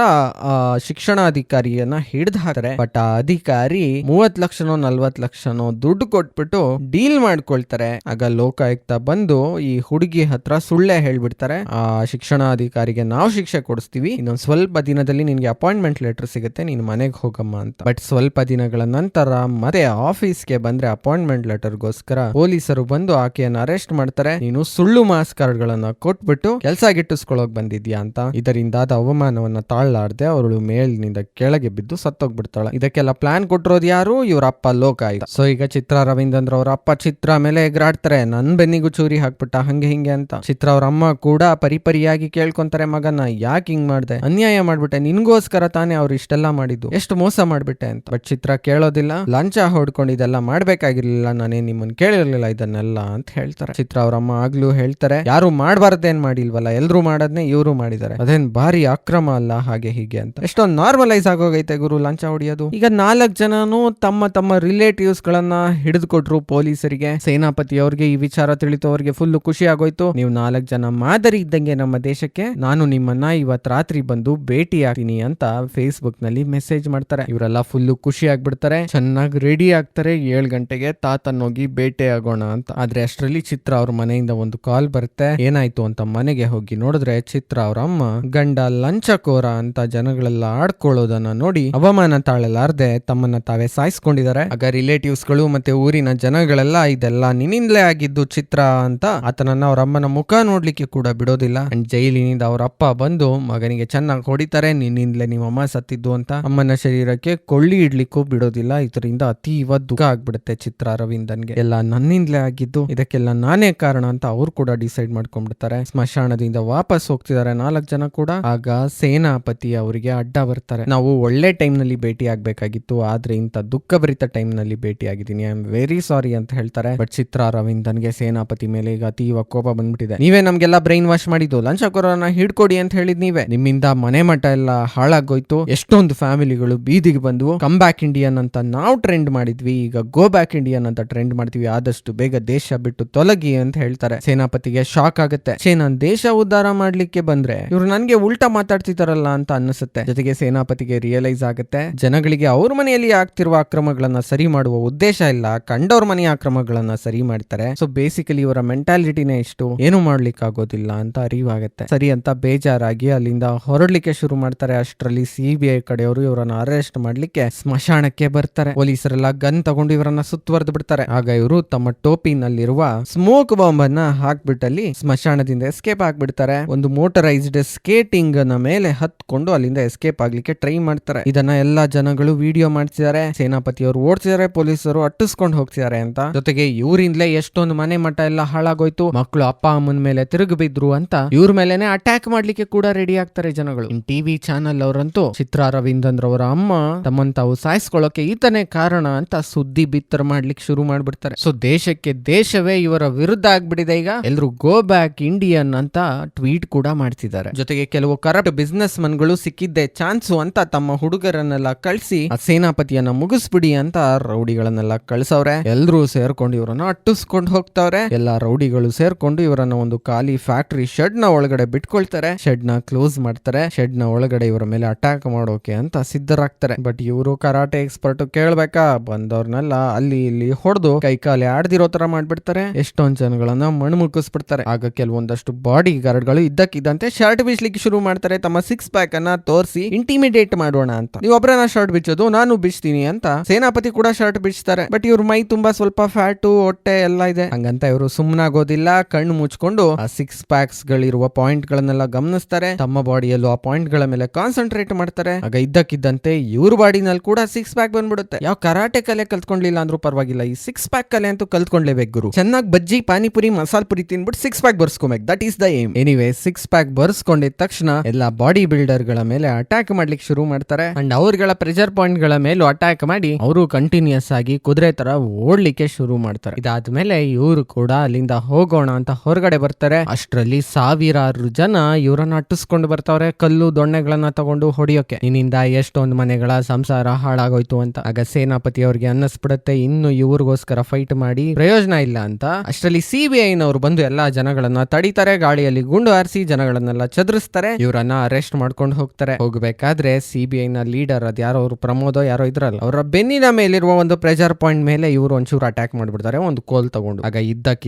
ಶಿಕ್ಷಣಾಧಿಕಾರಿಯನ್ನ ಹಿಡಿದು ಹಾಕ್ತಾರೆ. ಬಟ್ ಆ ಅಧಿಕಾರಿ ಮೂವತ್ ಲಕ್ಷನೋ ನಲ್ವತ್ ಲಕ್ಷನೋ ದುಡ್ಡು ಕೊಟ್ಬಿಟ್ಟು ಡೀಲ್ ಮಾಡ್ಕೊಳ್ತಾರೆ. ಆಗ ಲೋಕಾಯುಕ್ತ ಬಂದು ಈ ಹುಡುಗಿ ಹತ್ರ ಸುಳ್ಳೆ ಹೇಳ್ಬಿಡ್ತಾರೆ. ಆ ಶಿಕ್ಷಣಾಧಿಕಾರಿಗೆ ನಾವು ಶಿಕ್ಷೆ ಕೊಡಿಸ್ತೀವಿ. ಇನ್ನೊಂದ್ ಸ್ವಲ್ಪ ದಿನದಲ್ಲಿ ನಿನ್ಗೆ ಅಪಾಯಿಂಟ್ಮೆಂಟ್ ಲೆಟರ್ ಸಿಗುತ್ತೆ. ನೀನ್ ಮನೆಗೆ ಹೋಗಮ್ಮ ಅಂತ. ಬಟ್ ಸ್ವಲ್ಪ ದಿನಗಳ ನಂತರ ಮತ್ತೆ ಆಫೀಸ್ಗೆ ಬಂದ್ರೆ ಅಪಾಯಿಂಟ್ಮೆಂಟ್ ಲೆಟರ್ಗೋಸ್ಕರ ಪೊಲೀಸರು ಬಂದು ಆಕೆಯನ್ನು ಅರೆಸ್ಟ್ ಮಾಡ್ತಾರೆ. ನೀನು ಸುಳ್ಳು ಮಾಸ್ ಕಾರ್ಡ್ ಗಳನ್ನ ಕೊಟ್ಬಿಟ್ಟು ಕೆಲಸ ಗಿಟ್ಟಿಸ್ಕೊಳಕ್ ಬಂದಿದ್ಯಾ ಅಂತ. ಇದರಿಂದಾದ ಅವಮಾನವನ್ನ ತಾಳ್ಲಾರ್ದೆ ಅವಳು ಮೇಲಿನಿಂದ ಕೆಳಗೆ ಬಿದ್ದು ಸತ್ತೋಗ್ಬಿಡ್ತಾಳೆ. ಇದಕ್ಕೆಲ್ಲ ಪ್ಲಾನ್ ಕೊಟ್ಟಿರೋದು ಯಾರು? ಇವ್ರ ಅಪ್ಪ ಲೋಕಾಯುಕ್ತ ಸೊ ಈಗ ಚಿತ್ರ ರವೀಂದ್ರ ಅವರ ಅಪ್ಪ ಚಿತ್ರ ಮೇಲೆ ಎಗರಾಡ್ತಾರೆ. ನನ್ ಬೆನ್ನಿಗೂ ಚೂರಿ ಹಾಕ್ಬಿಟ್ಟ, ಹಂಗೆ ಹಿಂಗೆ ಅಂತ. ಚಿತ್ರ ಅವ್ರ ಅಮ್ಮ ಕೂಡ ಪರಿಪರಿಯಾಗಿ ಕೇಳ್ಕೊಂತಾರೆ, ಮಗನ, ಯಾಕೆ ಹಿಂಗ್ ಮಾಡ್ದೆ? ಅನ್ಯಾಯ ಮಾಡ್ಬಿಟ್ಟೆ, ನಿನ್ಗೋಸ್ಕರ ತಾನೇ ಅವ್ರು ಇಷ್ಟೆಲ್ಲ ಮಾಡಿದ್ದು. ಎಷ್ಟು ಮೋಸ ಮಾಡ್ಬಿಟ್ಟೆ ಅಂತ. ಬಟ್ ಚಿತ್ರ ಕೇಳೋದಿಲ್ಲ, ಲಂಚ ಹೊಡ್ಕೊಂಡು ಇದೆಲ್ಲ ಮಾಡ್ಬೇಕಾಗಿರ್ಲಿಲ್ಲ, ನಾನೇ ನಿಮ್ಮನ್ನ ಕೇಳಿರ್ಲಿಲ್ಲ ಇದನ್ನೆಲ್ಲ ಅಂತ ಹೇಳ್ತಾರೆ. ಚಿತ್ರ ಅವ್ರ ಅಮ್ಮ ಆಗ್ಲೂ ಹೇಳ್ತಾರೆ, ಯಾರು ಮಾಡ್ಬಾರ್ದೇನ್ ಮಾಡಿಲ್ವಲ್ಲ, ಎಲ್ರು ಮಾಡದ್ನೇ ಇವರು ಮಾಡಿದ್ದಾರೆ. ಅದೇನ್ ಭಾರಿ ಅಕ್ರಮ ಅಲ್ಲ, ಹಾಗೆ ಹೀಗೆ ಅಂತ. ಎಷ್ಟೊಂದು ನಾರ್ಮಲೈಸ್ ಆಗೋಗೈತೆ ಗುರು ಲಂಚ ಹೊಡಿಯೋದು. ಈಗ ನಾಲ್ಕು ಜನನು ತಮ್ಮ ತಮ್ಮ ರಿಲೇಟಿವ್ಸ್ ಗಳನ್ನ ಹಿಡಿದು ಕೊಟ್ರು ಪೊಲೀಸರಿಗೆ. ಸೇನಾಪತಿ ಅವ್ರಿಗೆ ಈ ವಿಚಾರ ತಿಳಿತು. ಅವ್ರಿಗೆ ಫುಲ್ ಖುಷಿ ಆಗೋಯ್ತು. ನೀವು ನಾಲ್ಕು ಜನ ಮಾದರಿ ಇದ್ದಂಗೆ ನಮ್ಮ ದೇಶಕ್ಕೆ ನಾನು ನಿಮ್ಮನ್ನ ಇವತ್ ರಾತ್ರಿ ಬಂದು ಭೇಟಿ ಆಗ್ತೀನಿ ಅಂತ ಫೇಸ್ಬುಕ್ನಲ್ಲಿ ಮೆಸೇಜ್ ಮಾಡ್ತಾರೆ. ಇವರೆಲ್ಲ ಫುಲ್ ಖುಷಿ ಆಗ್ಬಿಡ್ತಾರೆ. ಚೆನ್ನಾಗಿ ರೆಡಿ ಆಗ್ತಾರೆ. ಏಳು ಗಂಟೆಗೆ ತಾತನ್ ಹೋಗಿ ಭೇಟಿ ಆಗೋಣ ಅಂತ. ಆದ್ರೆ ಅಷ್ಟರಲ್ಲಿ ಚಿತ್ರ ಅವ್ರ ಮನೆಯಿಂದ ಒಂದು ಕಾಲ್ ಬರುತ್ತೆ. ಏನಾಯ್ತು ಅಂತ ಮನೆಗೆ ಹೋಗಿ ನೋಡಿದ್ರೆ ಚಿತ್ರ ಅವ್ರ ಅಮ್ಮ ಗಂಡ ಲಂಚಕೋರ ಅಂತ ಜನಗಳೆಲ್ಲ ಆಡ್ಕೊಳ್ಳೋದನ್ನ ನೋಡಿ ಅವಮಾನ ತಾಳಲಾರ್ದೆ ತಮ್ಮನ್ನ ತಾವೇ ಸಾಯಿಸ್ಕೊಂಡಿದ್ದಾರೆ. ಆಗ ರಿಲೇಟಿವ್ಸ್ಗಳು ಮತ್ತೆ ಊರಿನ ಜನಗಳೆಲ್ಲ ಇದೆಲ್ಲ ನಿನ್ನಿಂದಲೇ ಆಗಿದ್ದು ಚಿತ್ರ. ಅಂತ ಆತನನ್ನ ಅವ್ರ ಅಮ್ಮನ ಮುಖ ನೋಡ್ಲಿಕ್ಕೆ ಕೂಡ ಬಿಡೋದಿಲ್ಲ. ಅಂಡ್ ಜೈಲಿನಿಂದ ಅವ್ರ ಅಪ್ಪ ಬಂದು ಮಗನಿಗೆ ಚೆನ್ನಾಗಿ ಹೊಡಿತಾರೆ, ನಿನ್ನಿಂದಲೇ ನಿಮ್ಮ ಅಮ್ಮ ಸತ್ತಿದ್ದು ಅಂತ ಅಮ್ಮನ ಶರೀರಕ್ಕೆ ಕೊಳ್ಳಿ ಇಡ್ಲಿಕ್ಕೂ ಬಿಡೋದಿಲ್ಲ. ಇದರಿಂದ ಅತೀವ ದುಃಖ ಆಗ್ಬಿಡುತ್ತೆ ಚಿತ್ರ ಅರವಿಂದನ್ಗೆ. ಎಲ್ಲ ನನ್ನಿಂದಲೇ ಆಗಿದ್ದು, ಇದಕ್ಕೆಲ್ಲ ನಾನೇ ಕಾರಣ ಅಂತ ಅವ್ರು ಕೂಡ ಡಿಸೈಡ್ ಮಾಡ್ಕೊಂಡ್ಬಿಡ್ತಾರೆ. ಸ್ಮಶಾನದಿಂದ ವಾಪಸ್ ಹೋಗ್ತಿದ್ದಾರೆ ನಾಲ್ಕು ಜನ ಕೂಡ. ಆಗ ಸೇನಾಪತಿ ಅವರಿಗೆ ಅಡ್ಡ ಬರ್ತಾರೆ. ನಾವು ಒಳ್ಳೆ ಟೈಮ್ನಲ್ಲಿ ಭೇಟಿ ಆಗ್ಬೇಕಾಗಿತ್ತು, ಆದ್ರೆ ಇಂಥ ದುಃಖಭರಿತ ಟೈಮ್ನಲ್ಲಿ ಭೇಟಿ ಆಗಿದ್ದೀನಿ ಐ ಆಮ್ ವೆರಿ ಸಾರಿ ಅಂತ ಹೇಳ್ತಾರೆ. ಬಟ್ ಚಿತ್ರ ಅರವಿಂದನ್ಗೆ ಸೇನಾಪತಿ ಮೇಲೆ ಈಗ ಅತೀವ ಕೋಪ ಬಂದ್ಬಿಟ್ಟಿದೆ. ನೀವೇ ನಮ್ಗೆಲ್ಲ ಬ್ರೈನ್ ವಾಶ್ ಮಾಡಿದ್ದು. ಲಂಚ ಕೊರೋನ ಹಿಡ್ಕೊಡಿ ಅಂತ ಹೇಳಿದ್ ನೀವೇ. ನಿಮ್ಮಿಂದ ಮನೆ ಮಠ ಎಲ್ಲ ಹಾಳಾಗೋಯ್ತು. ಎಷ್ಟೊಂದು ಫ್ಯಾಮಿಲಿಗಳು ಬೀದಿಗೆ ಬಂದು ಕಮ್ ಬ್ಯಾಕ್ ಇಂಡಿಯನ್ ಅಂತ ನಾವು ಟ್ರೆಂಡ್ ಮಾಡಿದ್ವಿ. ಈಗ ಗೋ ಬ್ಯಾಕ್ ಇಂಡಿಯನ್ ಅಂತ ಟ್ರೆಂಡ್ ಮಾಡ್ತೀವಿ. ಆದಷ್ಟು ಬೇಗ ದೇಶ ಬಿಟ್ಟು ತೊಲಗಿ ಅಂತ ಹೇಳ್ತಾರೆ. ಸೇನಾಪತಿಗೆ ಶಾಕ್ ಆಗುತ್ತೆ. ನಾನ್ ದೇಶ ಉದ್ಧಾರ ಮಾಡ್ಲಿಕ್ಕೆ ಬಂದ್ರೆ ಇವ್ರು ನನ್ಗೆ ಉಲ್ಟಾ ಮಾತಾಡ್ತಿದಾರಲ್ಲ ಅಂತ ಅನ್ನಿಸುತ್ತೆ. ಜೊತೆಗೆ ಸೇನಾಪತಿಗೆ ರಿಯಲೈಸ್ ಆಗುತ್ತೆ. ಜನಗಳಿಗೆ ಅವ್ರ ಮನೆಯಲ್ಲಿ ಆಗ್ತಿರುವ ಅಕ್ರಮಗಳನ್ನ ಸರಿ ಮಾಡುವ ಉದ್ದೇಶ ಇಲ್ಲ. ಕಂಡವ್ರ ಮನೆಯ ಅಕ್ರಮಗಳನ್ನ ಸರಿ ಮಾಡ್ತಾರೆ. ಸೊ ಬೇಸಿಕಲಿ ಇವರ ಮೆಂಟಾಲಿಟಿನೇ ಇಷ್ಟು ಏನು ಮಾಡ್ಲಿಕ್ಕೆ ಆಗೋದಿಲ್ಲ ಅಂತ ಅರಿವಾಗುತ್ತೆ. ಸರಿ ಅಂತ ಬೇಜಾರಾಗಿ ಅಲ್ಲಿಂದ ಹೊರಡ್ಲಿಕ್ಕೆ ಶುರು ಮಾಡ್ತಾರೆ. ಅಷ್ಟರಲ್ಲಿ ಸಿಬಿಐ ಕಡೆಯವರು ಇವರನ್ನ ಅರೆಸ್ಟ್ ಮಾಡ್ಲಿಕ್ಕೆ ಸ್ಮಶಾನಕ್ಕೆ ಬರ್ತಾರೆ. ಪೊಲೀಸರೆಲ್ಲ ಗನ್ ತಗೊಂಡು ಇವರನ್ನ ಸುತ್ತುವರೆದು ಬಿಡ್ತಾರೆ. ಆಗ ಇವರು ತಮ್ಮ ಟೋಪಿನಲ್ಲಿರುವ ಸ್ಮೋಕ್ ಬಾಂಬ್ ಅನ್ನ ಹಾಕ್ಬಿಟ್ಟಲ್ಲಿ ಸ್ಮಶಾನದಿಂದ ಎಸ್ಕೇಪ್ ಆಗ್ಬಿಡ್ತಾರೆ. ಒಂದು ಮೋಟರೈಸ್ಡ್ ಸ್ಕೇಟಿಂಗ್ನ ಮೇಲೆ ಹತ್ಕೊಂಡು ಅಲ್ಲಿಂದ ಎಸ್ಕೇಪ್ ಆಗ್ಲಿಕ್ಕೆ ಟ್ರೈ ಮಾಡ್ತಾರೆ. ಇದನ್ನ ಎಲ್ಲಾ ಜನಗಳು ವಿಡಿಯೋ ಮಾಡ್ತಿದ್ದಾರೆ. ಸೇನಾಪತಿಯವರು ಓಡ್ತಿದ್ದಾರೆ, ಪೊಲೀಸರು ಅಟ್ಟಿಸ್ಕೊಂಡು ಹೋಗ್ತಿದ್ದಾರೆ ಅಂತ. ಜೊತೆಗೆ ಇವರಿಂದಲೇ ಎಷ್ಟೊಂದು ಮನೆ ಮಠ ಎಲ್ಲ ಹಾಳಾಗೋಯ್ತು. ಮಕ್ಕಳು ಅಪ್ಪ ಅಮ್ಮನ ಮೇಲೆ ತಿರುಗಿ ಬಿದ್ರು ಅಂತ ಇವ್ರ ಮೇಲೆನೆ ಅಟ್ಯಾಕ್ ಮಾಡ್ಲಿಕ್ಕೆ ಕೂಡ ರೆಡಿ ಆಗ್ತಾರೆ ಜನಗಳು. ಟಿವಿ ಚಾನೆಲ್ ಅವರಂತೂ ಚಿತ್ರ ಅರವಿಂದನ್ ಅವರ ಅಮ್ಮ ತಮ್ಮನ್ ತಾವು ಸಾಯಿಸ್ಕೊಳ್ಳೋಕೆ ಈತನೇ ಕಾರಣ ಅಂತ ಸುದ್ದಿ ಬಿತ್ತರ ಮಾಡ್ಲಿಕ್ಕೆ ಶುರು ಮಾಡ್ಬಿಡ್ತಾರೆ. ಸೊ ದೇಶಕ್ಕೆ ದೇಶವೇ ಇವರ ವಿರುದ್ಧ ಆಗ್ಬಿಟ್ಟಿದೆ ಈಗ. ಎಲ್ರು ಗೋ ಬ್ಯಾಕ್ ಇಂಡಿಯನ್ ಅಂತ ಟ್ವೀಟ್ ಕೂಡ ಮಾಡ್ತಿದ್ದಾರೆ. ಜೊತೆಗೆ ಕೆಲವು ಕರಪ್ಟ್ ಬಿಸ್ನೆಸ್ ಮನ್ಗಳು ಸಿಕ್ಕಿದ್ದೆ ಚಾನ್ಸು ಅಂತ ತಮ್ಮ ಹುಡುಗರನ್ನೆಲ್ಲ ಕಳಿಸಿ, ಆ ಸೇನಾಪತಿಯನ್ನ ಮುಗಿಸ್ಬಿಡಿ ಅಂತ ರೌಡಿಗಳನ್ನೆಲ್ಲ ಕಳ್ಸವ್ರೆ. ಎಲ್ರೂ ಸೇರ್ಕೊಂಡು ಇವರನ್ನ ಅಟ್ಟಿಸ್ಕೊಂಡು ಹೋಗ್ತಾವ್ರೆ. ಎಲ್ಲಾ ರೌಡಿಗಳು ಸೇರ್ಕೊಂಡು ಇವರನ್ನ ಒಂದು ಖಾಲಿ ಫ್ಯಾಕ್ಟರಿ ಶೆಡ್ನ ಒಳಗಡೆ ಬಿಟ್ಕೊಳ್ತಾರೆ. ಶೆಡ್ನ ಕ್ಲೋಸ್ ಮಾಡ್ತಾರೆ. ಶೆಡ್ನ ಒಳಗಡೆ ಇವರ ಮೇಲೆ ಅಟ್ಯಾಕ್ ಮಾಡೋಕೆ ಅಂತ ಸಿದ್ಧರಾಗ್ತಾರೆ. ಬಟ್ ಇವರು ಕರಾಟೆ ಎಕ್ಸ್ಪರ್ಟ್ ಕೇಳ್ಬೇಕಾ? ಬಂದವ್ರನ್ನೆಲ್ಲ ಅಲ್ಲಿ ಇಲ್ಲಿ ಹೊಡೆದು ಕೈ ಕಾಲಿ ಆಡ್ದಿರೋ ತರ ಮಾಡ್ಬಿಡ್ತಾರೆ. ಎಷ್ಟೊಂದ್ ಜನಗಳನ್ನ ಮಣ್ಣು ಮುಕ್ಕಿಸ್ಬಿಡ್ತಾರೆ ಆಗ ಕೆಲವೊಂದಷ್ಟು ಬಾಡಿ ಗಾರ್ಡ್ಗಳು ಇದ್ದಕ್ಕಿದ್ದಂತೆ ಶರ್ಟ್ ಬಿಚ್ಲಿಕ್ಕೆ ಶುರು ಮಾಡ್ತಾರೆ. ತಮ್ಮ ಸಿಕ್ಸ್ ಪ್ಯಾಕ್ ಅನ್ನ ತೋರಿಸಿ ಇಂಟಿಮಿಡೇಟ್ ಮಾಡೋಣ ಅಂತ. ನೀವು ಒಬ್ಬರನ್ನ ಶರ್ಟ್ ಬಿಚ್ಚೋದು, ನಾನು ಬಿಚ್ತೀನಿ ಅಂತ ಸೇನಾಪತಿ ಕೂಡ ಶರ್ಟ್ ಬಿಚ್ತಾರೆ. ಬಟ್ ಇವ್ರ ಮೈ ತುಂಬಾ ಸ್ವಲ್ಪ ಫ್ಯಾಟು, ಹೊಟ್ಟೆ ಎಲ್ಲ ಇದೆ. ಹಂಗಂತ ಇವರು ಸುಮ್ಮನಾಗೋದಿಲ್ಲ ಕಣ್ಣು ಮುಚ್ಕೊಂಡು ಆ ಸಿಕ್ಸ್ ಪ್ಯಾಕ್ಸ್ ಗಳಿರುವ ಪಾಯಿಂಟ್ ಗಳನ್ನೆಲ್ಲ ಗಮನಿಸ್ತಾರೆ. ತಮ್ಮ ಬಾಡಿಯಲ್ಲೂ ಆ ಪಾಯಿಂಟ್ಗಳ ಮೇಲೆ ಕಾನ್ಸಂಟ್ರೇಟ್ ಮಾಡ್ತಾರೆ. ಆಗ ಇದ್ದಕ್ಕಿದ್ದಂತೆ ಇವ್ರ ಬಾಡಿನಲ್ಲಿ ಕೂಡ ಸಿಕ್ಸ್ ಪ್ಯಾಕ್ ಬಂದ್ಬಿಡುತ್ತೆ. ಯಾವ ಕರಾಟೆ ಕಲೆ ಕಲ್ತ್ಕೊಂಡಿಲ್ಲ ಅಂದ್ರೂ ಪರವಾಗಿಲ್ಲ. ಈ ಸಿಕ್ಸ್ ಪ್ಯಾಕ್ ಕಲೆ ಅಂತೂ ಕಲ್ತ್ಕೊಂಡ್ಲೇಬೇಕು ಗುರು. ಚೆನ್ನಾಗಿ ಬಜ್ಜಿ, ಪಾನಿಪುರಿ, ಮಸಾಲ್ ಪುರಿ ತಿನ್ಬಿಟ್ಟು six pack ಬರ್ಸ್ಕೊಬೇಕು. That is the aim anyway six pack ಬರ್ಸ್ಕೊಂಡಿದ ತಕ್ಷಣ ಎಲ್ಲ ಬಾಡಿ ಬಿಲ್ಡರ್ಗಳ ಮೇಲೆ ಅಟ್ಯಾಕ್ ಮಾಡ್ಲಿಕ್ಕೆ ಶುರು ಮಾಡ್ತಾರೆ. ಅಂಡ್ ಅವ್ರಗಳ ಪ್ರೆಷರ್ ಪಾಯಿಂಟ್ಗಳ ಮೇಲೂ ಅಟ್ಯಾಕ್ ಮಾಡಿ, ಅವರು ಕಂಟಿನ್ಯೂಸ್ ಆಗಿ ಕುದುರೆ ತರ ಓಡ್ಲಿಕ್ಕೆ ಶುರು ಮಾಡ್ತಾರೆ. ಇದಾದ್ಮೇಲೆ ಇವರು ಕೂಡ ಅಲ್ಲಿಂದ ಹೋಗೋಣ ಅಂತ ಹೊರಗಡೆ ಬರ್ತಾರೆ. ಅಷ್ಟರಲ್ಲಿ ಸಾವಿರಾರು ಜನ ಇವರನ್ನ ಅಟ್ಟಿಸ್ಕೊಂಡು ಬರ್ತಾವ್ರೆ, ಕಲ್ಲು ದೊಣ್ಣೆಗಳನ್ನ ತಗೊಂಡು ಹೊಡಿಯೋಕೆ. ನಿನ್ನಿಂದ ಎಷ್ಟೊಂದು ಮನೆಗಳ ಸಂಸಾರ ಹಾಳಾಗೋಯ್ತು ಅಂತ. ಆಗ ಸೇನಾಪತಿ ಅವ್ರಿಗೆ ಅನ್ನಿಸ್ಬಿಡುತ್ತೆ, ಇನ್ನು ಇವ್ರಿಗೋಸ್ಕರ ಫೈಟ್ ಮಾಡಿ ಪ್ರಯೋಜನ ಇಲ್ಲ ಅಂತ. ಅಷ್ಟರಲ್ಲಿ ಸಿ ಬಿ ಬಂದು ಎಲ್ಲಾ ಜನಗಳನ್ನ ತಡಿತಾರೆ, ಗಾಳಿಯಲ್ಲಿ ಗುಂಡು ಹಾರಿಸಿ ಜನಗಳನ್ನೆಲ್ಲ ಚದುರಿಸ್ತಾರೆ. ಇವರನ್ನ ಅರೆಸ್ಟ್ ಮಾಡ್ಕೊಂಡು ಹೋಗ್ತಾರೆ. ಹೋಗ್ಬೇಕಾದ್ರೆ ಸಿ ಬಿ ಲೀಡರ್ ಅದ್ ಯಾರೋ ಅವ್ರು, ಪ್ರಮೋದೋ ಯಾರೋ ಇದ್ರಲ್ಲ, ಅವರ ಬೆನ್ನಿನ ಮೇಲಿರುವ ಒಂದು ಪ್ರೆಷರ್ ಪಾಯಿಂಟ್ ಮೇಲೆ ಇವರು ಒಂಚೂರು ಅಟ್ಯಾಕ್ ಮಾಡ್ಬಿಡ್ತಾರೆ, ಒಂದು ಕೋಲ್ ತಗೊಂಡು. ಆಗ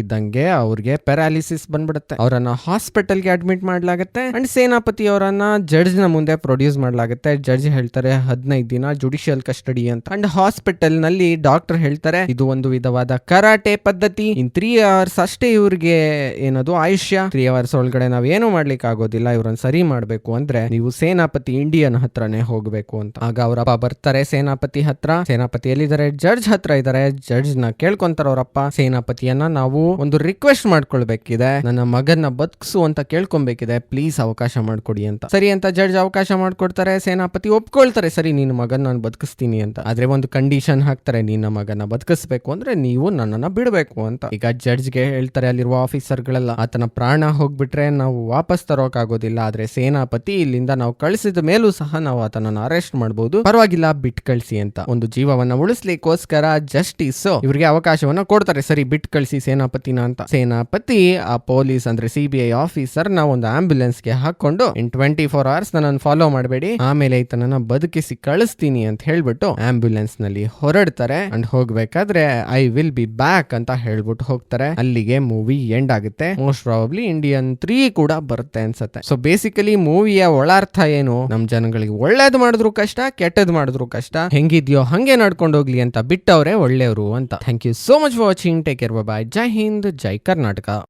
ಇದ್ದಕ್ಕಿದ್ದಂಗೆ ಅವ್ರಿಗೆ ಪ್ಯಾರಾಲಿಸಿಸ್ ಬಂದ್ಬಿಡುತ್ತೆ. ಅವರನ್ನ ಹಾಸ್ಪಿಟಲ್ಗೆ ಅಡ್ಮಿಟ್ ಮಾಡಲಾಗುತ್ತೆ ಅಂಡ್ ಸೇನಾಪತಿ ಅವರನ್ನ ಜಡ್ಜ್ನ ಮುಂದೆ ಪ್ರೊಡ್ಯೂಸ್ ಮಾಡ್ಲಾಗುತ್ತೆ. ಜಡ್ಜ್ ಹೇಳ್ತಾರೆ, ಹದಿನೈದು ದಿನ ಜುಡಿಷಿಯಲ್ ಕಸ್ಟಡಿ ಅಂತ. ಅಂಡ್ ಹಾಸ್ಪಿಟಲ್ನಲ್ಲಿ ಡಾಕ್ಟರ್ ಹೇಳ್ತಾರೆ, ಇದು ಒಂದು ವಿಧವಾದ ಕರಾಟೆ ಪದ್ಧತಿ. ಇನ್ ತ್ರೀ ಅವರ್ಸ್ ಅಷ್ಟೇ ಇವ್ರಿಗೆ ಏನದು ಆಯುಷ್ಯ. ತ್ರೀ ಅವರ್ಸ್ ಒಳಗಡೆ ನಾವ್ ಏನು ಮಾಡ್ಲಿಕ್ಕೆ ಆಗೋದಿಲ್ಲ ಇವ್ರನ್ನ ಸರಿ ಮಾಡ್ಬೇಕು ಅಂದ್ರೆ ನೀವು ಸೇನಾಪತಿ ಇಂಡಿಯನ್ ಹತ್ರನೇ ಹೋಗ್ಬೇಕು ಅಂತ. ಆಗ ಅವರಪ್ಪ ಬರ್ತಾರೆ ಸೇನಾಪತಿ ಹತ್ರ. ಸೇನಾಪತಿ ಎಲ್ಲಿದ್ದಾರೆ ಜಡ್ಜ್ ಹತ್ರ ಇದಾರೆ ಜಡ್ಜ್ನ ಕೇಳ್ಕೊಂತಾರ ಅವರಪ್ಪ ಸೇನಾಪತಿಯನ್ನ ನಾವು ಒಂದು ರಿಕ್ವೆಸ್ಟ್ ಮಾಡ್ಕೊಳ್ಬೇಕಿದೆ. ನನ್ನ ಮಗನ ಬದುಕಿಸು ಅಂತ ಕೇಳ್ಕೊಬೇಕಿದೆ ಪ್ಲೀಸ್ ಅವಕಾಶ ಮಾಡ್ಕೊಡಿ ಅಂತ. ಸರಿ ಅಂತ ಜಡ್ಜ್ ಅವಕಾಶ ಮಾಡ್ಕೊಡ್ತಾರೆ. ಸೇನಾಪತಿ ಒಪ್ಕೊಳ್ತಾರೆ. ಸರಿ ನಿನ್ನ ಮಗನ ನಾನು ಬದುಕಿಸ್ತೀನಿ ಅಂತ. ಆದ್ರೆ ಒಂದು ಕಂಡೀಷನ್ ಹಾಕ್ತಾರೆ. ನಿನ್ನ ಮಗನ ಬದುಕಿಸ್ಬೇಕು ಅಂದ್ರೆ ನೀವು ನನ್ನನ್ನ ಬಿಡಬೇಕು ಅಂತ. ಈಗ ಜಡ್ಜ್ಗೆ ಹೇಳ್ತಾರೆ ಅಲ್ಲಿರುವ ಆಫೀಸರ್ ಗಳೆಲ್ಲ ಆತನ ಪ್ರಾಣ ಹೋಗ್ಬಿಟ್ರೆ ನಾವು ವಾಪಸ್ ತರೋಕಾಗೋದಿಲ್ಲ. ಆದ್ರೆ ಸೇನಾಪತಿ ಇಲ್ಲಿಂದ ನಾವು ಕಳಿಸಿದ ಮೇಲೂ ಸಹ ನಾವು ಆತನನ್ನ ಅರೆಸ್ಟ್ ಮಾಡಬಹುದು ಪರವಾಗಿಲ್ಲ, ಬಿಟ್ ಕಳಿಸಿ ಅಂತ. ಒಂದು ಜೀವವನ್ನ ಉಳಿಸ್ಲಿಕ್ಕೋಸ್ಕರ ಜಸ್ಟಿಸ್ ಇವರಿಗೆ ಅವಕಾಶವನ್ನ ಕೊಡ್ತಾರೆ. ಸರಿ, ಬಿಟ್ ಕಳಿಸಿ ಸೇನಾಪತಿನ ಅಂತ. ಸೇನಾಪತಿ, ಆ ಪೊಲೀಸ್ ಅಂದ್ರೆ ಸಿ ಬಿ ಐ ಆಫೀಸರ್ನ ಒಂದು ಆಂಬ್ಯುಲೆನ್ಸ್ಗೆ ಹಾಕೊಂಡು, ಇನ್ ಟ್ವೆಂಟಿ ಫೋರ್ ಅವರ್ಸ್ ನನ್ನ ಫಾಲೋ ಮಾಡಬೇಡಿ. ಆಮೇಲೆ ಈತನನ್ನ ಬದುಕಿಸಿ ಕಳಿಸ್ತೀನಿ ಅಂತ ಹೇಳ್ಬಿಟ್ಟು ಆಂಬ್ಯುಲೆನ್ಸ್ನಲ್ಲಿ ಹೊರಡ್ತಾರೆ. ಅಂಡ್ ಹೋಗ್ಬೇಕಾದ್ರೆ ಐ ವಿಲ್ ಬಿ ಬ್ಯಾಕ್ ಅಂತ ಹೇಳ್ಬಿಟ್ಟು ಹೋಗ್ತಾರೆ. ಅಲ್ಲಿಗೆ ಮೂವಿ ಎಂಡ್ ಆಗುತ್ತೆ. ಮೋಸ್ಟ್ ಪ್ರಾಬಬ್ಲಿ ಇಂಡಿಯನ್ ತ್ರೀ ಕೂಡ ಬರುತ್ತೆ ಅನ್ಸುತ್ತೆ. ಸೊ ಬೇಸಿಕಲಿ ಮೂವಿಯ ಒಳಾರ್ಥ ಏನು? ನಮ್ ಜನಗಳಿಗೆ ಒಳ್ಳೇದ್ ಮಾಡಿದ್ರು ಕಷ್ಟ, ಕೆಟ್ಟದ್ ಮಾಡಿದ್ರು ಕಷ್ಟ. ಹೆಂಗಿದ್ಯೋ ಹಂಗೆ ನಡ್ಕೊಂಡು ಹೋಗ್ಲಿ ಅಂತ ಬಿಟ್ಟವ್ರೆ ಒಳ್ಳೆಯವರು ಅಂತ. Thank you so much for watching take care bye Jai Hind Hind Jai Karnataka